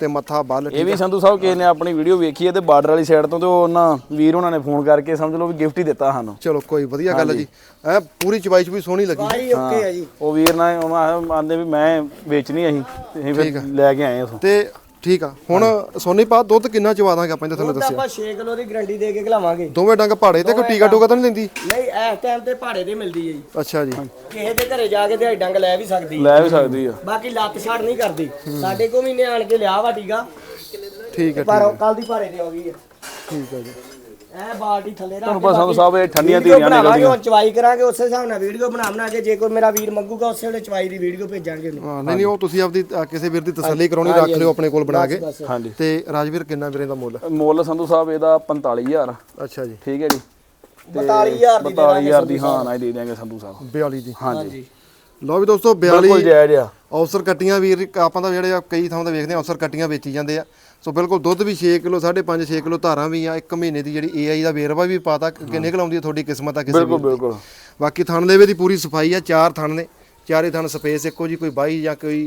ਤੇ ਮੱਥਾ ਬੱਲ ਇਹ ਵੀ ਸੰਧੂ ਸਾਹਿਬ ਕਿਸੇ ਨੇ ਆਪਣੀ ਵੀਡੀਓ ਵੇਖੀ ਹੈ ਤੇ ਬਾਰਡਰ ਵਾਲੀ ਸਾਈਡ ਤੋਂ ਤੇ ਉਹ ਉਹਨਾਂ ਵੀਰ ਉਹਨਾਂ ਨੇ ਫੋਨ ਕਰਕੇ ਸਮਝ ਲਓ ਵੀ ਗਿਫਟ ਹੀ ਦਿੱਤਾ ਸਾਨੂੰ। ਚਲੋ ਕੋਈ ਵਧੀਆ ਗੱਲ ਹੈ ਜੀ। ਐ ਪੂਰੀ ਚਵਾਈ ਚ ਵੀ ਸੋਹਣੀ ਲੱਗੀ। ਭਾਈ ਓਕੇ ਆ ਜੀ। ਉਹ ਵੀਰ ਨਾਲ ਆਂਦੇ ਵੀ ਮੈਂ ਵੇਚਣੀ ਅਸੀਂ ਤੇ ਅਸੀਂ ਫਿਰ ਲੈ ਕੇ ਆਏ ਉਥੋਂ। ਤੇ ਠੀਕ ਆ। ਹੁਣ ਸੋਨੀ ਪਾ ਦੁੱਧ ਕਿੰਨਾ ਚਵਾ ਦਾਂਗੇ ਆਪਾਂ ਇਹਦੇ ਥੱਲੇ ਦੁੱਧ ਦੱਸਿਆ। ਆਪਾਂ 6 ਕਿਲੋ ਦੀ ਗਾਰੰਟੀ ਦੇ ਕੇ ਘਲਾਵਾਂਗੇ ਦੋਵੇਂ ਡੰਗ ਪਹਾੜੇ ਤੇ ਕੋਈ ਟੀਕਾ ਟੋਕਾ ਤਾਂ ਨਹੀਂ ਦਿੰਦੀ? ਨਹੀਂ ਇਸ ਟਾਈਮ ਤੇ ਪਹਾੜੇ ਦੇ ਮਿਲਦੀ ਹੈ ਜੀ। ਅੱਛਾ ਜੀ। ਕਿਸੇ ਦੇ ਘਰੇ ਜਾ ਕੇ ਦਿਹਾੜੀ ਡੰਗ ਲੈ ਵੀ ਸਕਦੀ। ਲੈ ਵੀ ਸਕਦੀ ਆ। ਬਾਕੀ ਲੱਤ ਛੱਡ ਨਹੀਂ ਕਰਦੀ। ਸਾਡੇ ਕੋ ਮਹੀਨੇ ਆਣ ਕੇ ਲਿਆ ਵਾ ਟੀਕਾ। ਠੀਕ ਹੈ ਪਰ ਕੱਲ ਦੀ ਭਾਰੇ ਤੇ ਹੋ ਗਈ ਹੈ ਠੀਕ ਹੈ ਜੀ। ਐ ਬਾਲਟੀ ਥੱਲੇ ਰੱਖ ਤੁਹਾਨੂੰ ਪਤਾ ਸੰਧੂ ਸਾਹਿਬ ਇਹ ਠੰਡੀਆਂ ਧੀਰੀਆਂ ਬਣਾਵਾਂਗੇ ਨਿਕਲਦੀਆਂ ਹੁਣ ਚਵਾਈ ਕਰਾਂਗੇ ਉਸੇ ਹਿਸਾਬ ਨਾਲ ਵੀਡੀਓ ਬਣਾ ਬਣਾ ਕੇ ਜੇ ਕੋਈ ਮੇਰਾ ਵੀਰ ਮੰਗੂਗਾ ਉਸੇ ਵੇਲੇ ਚਵਾਈ ਦੀ ਵੀਡੀਓ ਭੇਜਾਂਗੇ ਉਹਨੂੰ। ਹਾਂ ਨਹੀਂ ਨਹੀਂ ਉਹ ਤੁਸੀਂ ਆਪਦੀ ਅ, ਕਿਸੇ ਵੀਰ ਦੀ ਤਸੱਲੀ ਕਰਾਉਣੀ ਰੱਖ ਲਿਓ ਆਪਣੇ ਕੋਲ ਬਣਾ ਕੇ। ਹਾਂਜੀ। ਤੇ ਰਾਜਵੀਰ ਕਿੰਨਾ ਵੀਰੇ ਦਾ ਮੁੱਲ? ਮੁੱਲ ਸੰਧੂ ਸਾਹਿਬ ਇਹਦਾ 45000 ਅੱਛਾ ਜੀ। ਠੀਕ ਹੈ ਜੀ। 42000 ਦੀ 42000 ਦੀ ਹਾਂ ਨਾ ਹੀ ਦੇ ਦਿਆਂਗੇ ਸੰਧੂ ਸਾਹਿਬ। 42 ਦੀ। ਹਾਂਜੀ। ਲਓ ਵੀ ਦੋਸਤੋ 42 ਬਿਲਕੁਲ ਜਾਇਜ਼ ਆ। ਔਸਰ ਕੱਟੀਆਂ ਵੀਰ ਆਪਾਂ ਤਾਂ ਜਿਹੜੇ ਆ ਕਈ ਥਾਵਾਂ ਤੇ ਵੇਖਦੇ ਆ ਔਸਰ ਕੱਟੀਆਂ ਵੇਚੀ ਜਾਂਦੇ ਆ। ਸੋ ਬਿਲਕੁਲ ਦੁੱਧ ਵੀ 6 ਕਿਲੋ 5.5 6 ਕਿਲੋ ਧਾਰਾਂ ਵੀ ਆ ਇੱਕ ਮਹੀਨੇ ਦੀ ਜਿਹੜੀ ਏਆਈ ਦਾ ਵੇਰਵਾ ਵੀ ਪਾਤਾ ਕਿ ਨਿਕਲ ਆਉਂਦੀ ਆ ਤੁਹਾਡੀ ਕਿਸਮਤ ਆ ਕਿਸੇ ਬਿਲਕੁਲ। ਬਿਲਕੁਲ। ਬਾਕੀ ਥਣ ਲੇਵੇ ਦੀ ਪੂਰੀ ਸਫ਼ਾਈ ਆ ਚਾਰ ਥਣ ਨੇ ਚਾਰੇ ਥਣ ਸਪੇਸ ਇੱਕੋ ਜੀ ਕੋਈ ਬਾਈ ਜਾਂ ਕੋਈ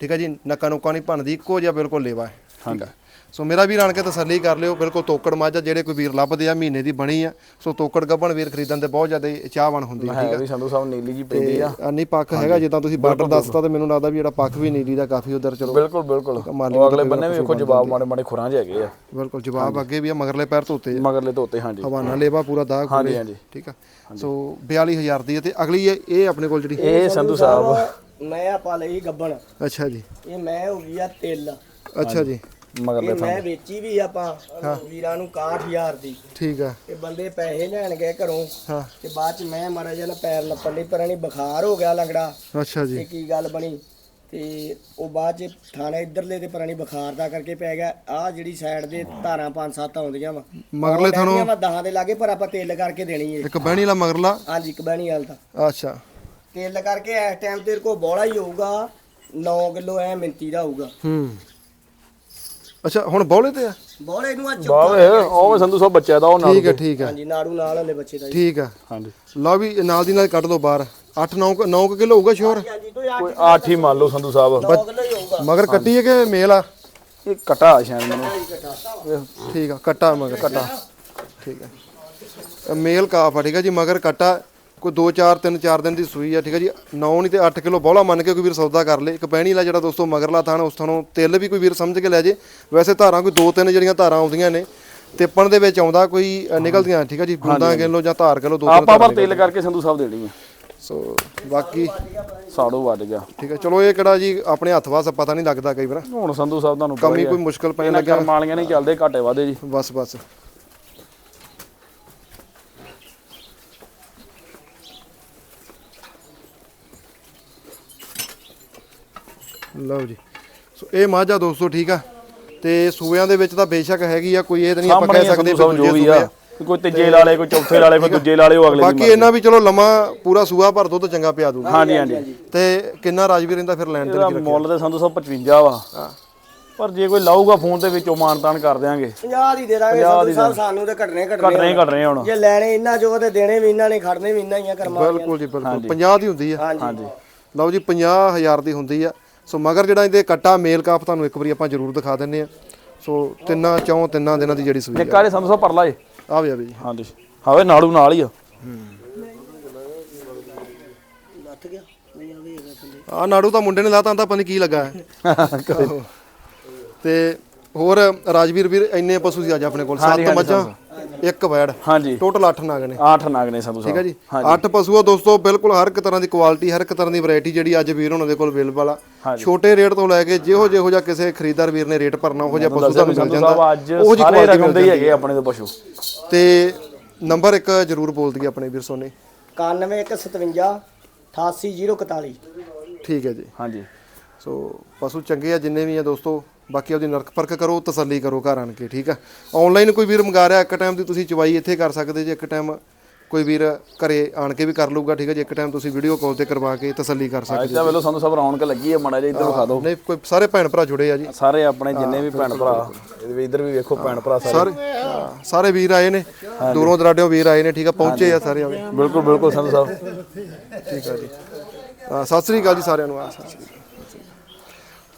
ਠੀਕ ਆ ਜੀ ਨੱਕਾ ਨੁੱਕਾ ਨਹੀਂ ਭੰਨਦੀ ਇੱਕੋ ਜਿਹਾ ਬਿਲਕੁਲ ਲੇਵਾ ਹੈ। ਠੀਕ ਆ। ਸੋ ਮੇਰਾ ਵੀਰ ਆਣ ਕੇ ਤਸੱਲੀ ਕਰ ਲਿਓ ਬਿਲਕੁਲ ਤੋਕੜ ਮਾਝਾ ਜਿਹੜੇ ਕੋਈ ਵੀਰ ਲੱਭਦੇ ਆ ਮਹੀਨੇ ਦੀ ਬਣੀ ਆ। ਸੋ ਤੋਕੜ ਗੱਬਣ ਵੀਰ ਖਰੀਦਣ ਦੇ ਬਹੁਤ ਜ਼ਿਆਦਾ ਚਾਹਵਾਨ ਹੁੰਦੀ ਆ ਹੈ ਵੀ ਸੰਧੂ ਸਾਹਿਬ ਨੀਲੀ ਜੀ ਪੈਂਦੀ ਆ। ਆ ਨਹੀਂ ਪੱਖ ਹੈਗਾ ਜਿੱਦਾਂ ਤੁਸੀਂ ਬਾਰਡਰ ਦੱਸਤਾ ਤੇ ਮੈਨੂੰ ਲੱਗਦਾ ਵੀ ਜਿਹੜਾ ਪੱਖ ਵੀ ਨੀਲੀ ਦਾ ਕਾਫੀ ਉਧਰ ਚਲੋ ਬਿਲਕੁਲ ਬਿਲਕੁਲ। ਅਗਲੇ ਬੰਨੇ ਵੀ ਵੇਖੋ ਜਵਾਬ ਮਾੜੇ ਮਾੜੇ ਖੁਰਾਂ ਚ ਹੈਗੇ ਆ। ਬਿਲਕੁਲ ਜਵਾਬ ਅੱਗੇ ਵੀ ਆ ਮਗਰਲੇ ਪੈਰ ਧੋਤੇ ਮਗਰਲੇ ਧੋਤੇ ਹਾਂਜੀ। ਹਵਾਨਾ ਲੇਵਾ ਪੂਰਾ ਦਾਗ ਹਾਂਜੀ ਹਾਂਜੀ। ਠੀਕ ਆ? ਸੋ 42000 ਦੀ ਤੇ ਅਗਲੀ ਇਹ ਇਹ ਆਪਣੇ ਕੋਲ ਜਿਹੜੀ ਇਹ ਸੰਧੂ ਸਾਹਿਬ। ਮੈਂ ਆਪਾਂ ਲਈ ਗੱਬਣ। ਅੱਛਾ ਜੀ। ਇਹ ਮੈਂ ਹੋ ਗਈ ਆ ਤਿਲ। ਅੱਛਾ ਜੀ। ਮਗਰਲੇ ਇਹ ਮੈਂ ਵੇਚੀ ਵੀ ਆਪਾਂ ਵੀਰਾਂ ਨੂੰ 61000 ਦੀ। ਠੀਕ ਆ। ਤੇ ਬੰਦੇ ਪੈਸੇ ਲੈਣ ਗਏ ਘਰੋਂ। ਹਾਂ। ਤੇ ਬਾਅਦ ਚ ਮੈਂ ਮਾੜਾ ਜਿਹਾ ਨਾ ਪੈਰ ਨੱਪਣ ਲਈ ਪਰਾਂ ਨਹੀਂ ਬੁਖਾਰ ਹੋ ਗਿਆ ਲੰਗੜਾ। ਅੱਛਾ ਜੀ। ਤੇ ਕੀ ਗੱਲ ਬਣੀ? ਤੇ ਉਹ ਬਾਅਦ ਚ ਥਾਣੇ ਇੱਧਰਲੇ ਤੇ ਪਰਾਂ ਨਹੀਂ ਬੁਖਾਰ ਦਾ ਕਰਕੇ ਪੈ ਗਿਆ। ਆ ਜਿਹੜੀ ਸਾਈਡ ਦੇ ਧਾਰਾਂ ਪੰਜ ਸੱਤ ਆਉਂਦੀਆਂ ਵਾ। ਮਗਰਲੇ ਥਾਣੋਂ ਵਾ ਦਹਾਂ ਦੇ ਲਾਗੇ ਪਰ ਆਪਾਂ ਤੇਲ ਕਰਕੇ ਦੇਣੀ ਏ। ਇੱਕ ਬਹਿਣੀ ਵਾਲਾ ਮਗਰਲਾ? ਹਾਂਜੀ ਕਬੈਣੀ ਹਾਲ ਤਾਂ। ਅੱਛਾ। ਤੇਲ ਕਰਕੇ ਇਸ ਟਾਈਮ ਤੇਰੇ ਕੋ ਬੋਲਾ ਹੀ ਹੋਊਗਾ। 9 ਕਿਲੋ ਐ ਮਿੰਤੀ ਦਾ ਹੋਊਗਾ। ਹੂੰ। ਅੱਛਾ ਹੁਣ ਬੌਲੇ ਤੇ ਆ? ਬੋਲੇ ਨੂੰ ਆ ਚੁੱਕ ਬਾਵੇ ਉਹ ਸੰਧੂ ਸਾਹਿਬ ਬੱਚਾ ਦਾ ਉਹ ਨਾਲ ਠੀਕ ਹੈ ਠੀਕ ਹੈ। ਹਾਂਜੀ ਨਾੜੂ ਨਾਲ ਹਲੇ ਬੱਚੇ ਦਾ ਜੀ। ਠੀਕ ਆ। ਹਾਂਜੀ। ਲਓ ਵੀ ਨਾਲ ਦੀ ਨਾਲ ਕੱਢ ਲਓ ਬਾਹਰ। 8 9 9 ਕਿਲੋ ਹੋਊਗਾ ਸ਼ੋਰ? ਹਾਂਜੀ ਕੋਈ 8 ਕੋਈ ਆਠ ਹੀ ਮੰਨ ਲਓ ਸੰਧੂ ਸਾਹਿਬ। ਕਿਲੋ ਹੀ ਹੋਊਗਾ। ਮਗਰ ਕੱਟੀ ਹੈ ਕਿ ਮੇਲ ਆ? ਇਹ ਕਟਾ ਆ ਸ਼ਾਇਦ ਮੈਨੂੰ। ਠੀਕ ਆ ਕੱਟਾ ਮਗਰ ਕੱਟਾ। ਠੀਕ ਹੈ ਇਹ ਮੇਲ ਕਾਫ ਆ ਠੀਕ ਹੈ ਜੀ ਮਗਰ ਕੱਟਾ। ਕੋਈ 2 4 3 4 ਦਿਨ ਦੀ ਸੂਈ ਆ ਠੀਕ ਹੈ ਜੀ। 9 ਨਹੀਂ ਤੇ 8 ਕਿਲੋ ਬੋਲਾ ਮੰਨ ਕੇ ਕੋਈ ਵੀਰ ਸੌਦਾ ਕਰ ਲੇ। ਇੱਕ ਪੈਣੀ ਲਾ ਜਿਹੜਾ ਦੋਸਤੋ ਮਗਰਲਾ ਥਾਣ ਉਸ ਥਾਣੋਂ ਤਿੱਲ ਵੀ ਕੋਈ ਵੀਰ ਸਮਝ ਕੇ ਲੈ ਜੇ। ਵੈਸੇ ਧਾਰਾਂ ਕੋਈ 2 3 ਜਿਹੜੀਆਂ ਧਾਰਾਂ ਆਉਂਦੀਆਂ ਨੇ ਤਿੱਪਣ ਦੇ ਵਿੱਚ ਆਉਂਦਾ ਕੋਈ ਨਿਕਲਦੀਆਂ ਠੀਕ ਹੈ ਜੀ। ਬੂੰਦਾਂ ਕਿਲੋ ਜਾਂ ਧਾਰ ਕਿਲੋ ਦੋ ਆਪਾਂ ਪਰ ਤੇਲ ਕਰਕੇ ਸੰਧੂ ਸਾਹਿਬ ਦੇਣੀ ਆ। ਸੋ ਬਾਕੀ ਸਾੜੋ ਵੱਜ ਗਿਆ। ਠੀਕ ਹੈ ਚਲੋ ਇਹ ਕਿਹੜਾ ਜੀ ਆਪਣੇ ਹੱਥ ਵਾਸ ਪਤਾ ਨਹੀਂ ਲੱਗਦਾ ਕਈ ਵਾਰ। ਹੁਣ ਸੰਧੂ ਸਾਹਿਬ ਤੁਹਾਨੂੰ ਕਮੀ। ਕੋਈ ਮੁਸ਼ਕਲ ਪੈਣ ਲੱਗਿਆ। ਕਰਮ ਵਾਲੀਆਂ ਨਹੀਂ ਚੱਲਦੇ ਘਾਟੇ ਵਾਦੇ ਜੀ। ਬਸ ਬਸ। ਲਓ ਜੀ। ਸੋ ਇਹ ਮਾਝਾ ਦੋਸਤੋ ਠੀਕ ਆ? ਤੇ ਸੂਬਿਆਂ ਦੇ ਵਿੱਚ ਤਾਂ ਬੇਸ਼ੱਕ ਹੈਗੀ ਆ ਕੋਈ ਇਹ ਤਾਂ ਨਹੀਂ ਆਪਾਂ ਕਹਿ ਸਕਦੇ ਸੰਧੂ ਸਾਹਿਬ ਜੋ ਵੀ ਆ। ਕੋਈ ਤੀਜੇ ਲਾਲੇ ਕੋਈ ਚੌਥੇ ਲਾਲੇ ਕੋਈ ਦੂਜੇ ਲਾਲੇ ਉਹ ਅਗਲੇ ਬਾਕੀ ਇਹਨਾਂ ਵੀ ਚਲੋ ਲੰਮਾ ਪੂਰਾ ਸੂਆ ਭਰ ਦੁੱਧ ਚੰਗਾ ਪਿਆ ਦੂਗਾ ਹਾਂਜੀ ਹਾਂਜੀ। ਤੇ ਕਿੰਨਾ ਰਾਜਵੀਰ ਇਹਦਾ ਫਿਰ ਲੈਣ ਇਹਦਾ ਦੇ ਮੁੱਲ ਤੇ ਸੰਧੂ ਸਾਹਿਬ 55 ਵਾ। ਪਰ ਜੇ ਕੋਈ ਲਾਊਗਾ ਫੋਨ ਦੇ ਵਿੱਚੋਂ ਮਾਨਤਾਨ ਕਰ ਦਿਆਂਗੇ। 50 ਦੀ ਦੇ ਦਾਂਗੇ ਸੰਧੂ ਸਾਹਿਬ ਸਾਨੂੰ ਤੇ ਘਟਨੇ ਘਟਨੇ ਘਟ ਨਹੀਂ ਘਟ ਰਹੇ ਹੁਣ। ਜੇ ਲੈਣੇ ਇੰਨਾ ਜੋ ਤੇ ਦੇਣੇ ਵੀ ਇੰਨਾ ਨੇ ਖੜਨੇ ਵੀ ਇੰਨਾ ਹੀ ਆ ਕਰਮਾ ਬਿਲਕੁਲ ਜੀ ਬਿਲਕੁਲ। 50 ਦੀ ਹੁੰਦੀ ਆ। ਹਾਂਜੀ। ਲਓ ਜੀ 50000 ਦੀ ਹੁੰਦੀ ਆ। ਸੋ ਮਗਰ ਜਿਹੜਾ ਇਹਦੇ ਕੱਟਾ ਮੇਲ ਕਾਪ ਤੁਹਾਨੂੰ ਇੱਕ ਵਾਰੀ ਆਪਾਂ ਜ਼ਰੂਰ ਦਿਖਾ ਦਿੰਨੇ ਆ ਸੋ ਤਿੰਨਾਂ ਚੌਂ ਤਿੰਨਾਂ ਦਿਨਾਂ ਦੀ ਜਿਹੜੀ ਸੂਈ ਆ। ਨਿੱਕਾ ਜੇ ਪਰਲਾ ਏ। ਆ ਵੀ ਆ ਵੀ ਜੀ। ਹਾਂਜੀ ਹਾਵੇ ਨਾੜੂ ਨਾਲ ਹੀ ਆ। ਲੱਥ ਗਿਆ। ਨਹੀਂ ਆਵੇ ਹੈਗਾ ਥੱਲੇ। ਆ ਨਾੜੂ ਤਾਂ ਮੁੰਡੇ ਨੇ ਲਾਤਾ ਆਂਦਾ ਪਤਾ ਨਹੀਂ ਕੀ ਲੱਗਾ ਹੈ। ਤੇ ਹੋਰ ਰਾਜਵੀਰ ਵੀਰ ਇੰਨੇ ਪਸ਼ੂ ਸੀ ਅੱਜ ਆਪਣੇ ਕੋਲ। ਸੱਤ ਮੱਝਾਂ। ਇੱਕ ਵੈੜ। ਹਾਂਜੀ। ਟੋਟਲ 8 ਨਾਗ ਨੇ। ਆਠ ਨਾਗ ਨੇ ਸੰਧੂ ਠੀਕ ਹੈ ਸਾਹਿਬ ਜੀ ਅੱਠ ਪਸ਼ੂ ਆ ਦੋਸਤੋ ਬਿਲਕੁਲ ਹਰ ਇੱਕ ਤਰ੍ਹਾਂ ਦੀ ਕੁਆਲਿਟੀ ਹਰ ਇੱਕ ਤਰ੍ਹਾਂ ਦੀ ਵੈਰਾਈਟੀ ਜਿਹੜੀ ਅੱਜ ਵੀਰ ਉਹਨਾਂ ਦੇ ਕੋਲ ਅਵੇਲੇਬਲ ਆ। ਛੋਟੇ ਰੇਟ ਤੋਂ ਲੈ ਕੇ ਜਿਹੋ ਜਿਹੋ ਜਿਹਾ ਕਿਸੇ ਖਰੀਦਦਾਰ ਵੀਰ ਨੇ ਰੇਟ ਭਰਨਾ ਉਹੋ ਜਿਹਾ ਪਸ਼ੂ ਤੁਹਾਨੂੰ ਮਿਲ ਜਾਂਦਾ। ਸਾਹਿਬ ਉਹੋ ਜਿਹੀ ਸਾਰੇ quality ਰਕਮ ਦੇ ਮਿਲ ਹੀ ਹੈਗੇ ਆਪਣੇ ਤੋਂ ਪਸ਼ੂ। ਤੇ ਨੰਬਰ ਇੱਕ ਜ਼ਰੂਰ ਬੋਲ ਦਈਏ ਆਪਣੇ ਵੀਰ ਸੋਨੇ। 9157 88041 ਠੀਕ ਹੈ ਜੀ। ਹਾਂਜੀ। ਸੋ ਪਸ਼ੂ ਚੰਗੇ ਆ ਜਿੰਨੇ ਵੀ ਆ ਦੋਸਤੋ। ਬਾਕੀ ਉਹਦੀ ਨਰਕ ਪਰਖ ਕਰੋ ਤਸੱਲੀ ਕਰੋ ਘਰ ਆਣ ਕੇ ਠੀਕ ਆ? ਆਨਲਾਈਨ ਕੋਈ ਵੀਰ ਮੰਗਾ ਰਿਹਾ ਇੱਕ ਟਾਈਮ ਦੀ ਤੁਸੀਂ ਚਵਾਈ ਇੱਥੇ ਕਰ ਸਕਦੇ ਜੇ ਇੱਕ ਟਾਈਮ ਕੋਈ ਵੀਰ ਘਰੇ ਆਣ ਕੇ ਵੀ ਕਰ ਲਊਗਾ ਠੀਕ ਹੈ ਜੀ? ਇੱਕ ਟਾਈਮ ਤੁਸੀਂ ਵੀਡੀਓ ਕਾਲ ਤੇ ਕਰਵਾ ਕੇ ਤਸੱਲੀ ਕਰ ਸਕਦੇ ਅੱਜ ਤਾਂ ਵੇਲੋ ਸੰਧੂ ਸਾਹਿਬ ਰੌਣਕ ਲੱਗੀ ਹੈ ਮੜਾ ਜਿਹਾ ਇੱਧਰ ਵਿਖਾ ਦਿਓ। ਨਹੀਂ ਕੋਈ ਸਾਰੇ ਭੈਣ ਭਰਾ ਜੁੜੇ ਆ ਜੀ। ਸਾਰੇ ਆਪਣੇ ਜਿੰਨੇ ਵੀ ਭੈਣ ਭਰਾ ਇਹਦੇ ਵੀ ਇੱਧਰ ਵੀ ਵੇਖੋ ਭੈਣ ਭਰਾ ਸਾਰੇ। ਸਾਰੇ ਵੀਰ ਆਏ ਨੇ ਦੂਰੋਂ ਦਰਾਡਿਓਂ ਵੀਰ ਆਏ ਨੇ ਠੀਕ ਆ? ਪਹੁੰਚੇ ਆ ਸਾਰੇ ਆਵੇ। ਬਿਲਕੁਲ ਬਿਲਕੁਲ ਸੰਧੂ ਸਾਹਿਬ ਠੀਕ ਆ ਜੀ। ਸਤਿ ਸ੍ਰੀ ਅਕਾਲ ਜੀ ਸਾਰਿਆਂ ਨੂੰ ਆ ਸਤਿ ਸ੍ਰੀ ਅਕਾਲ।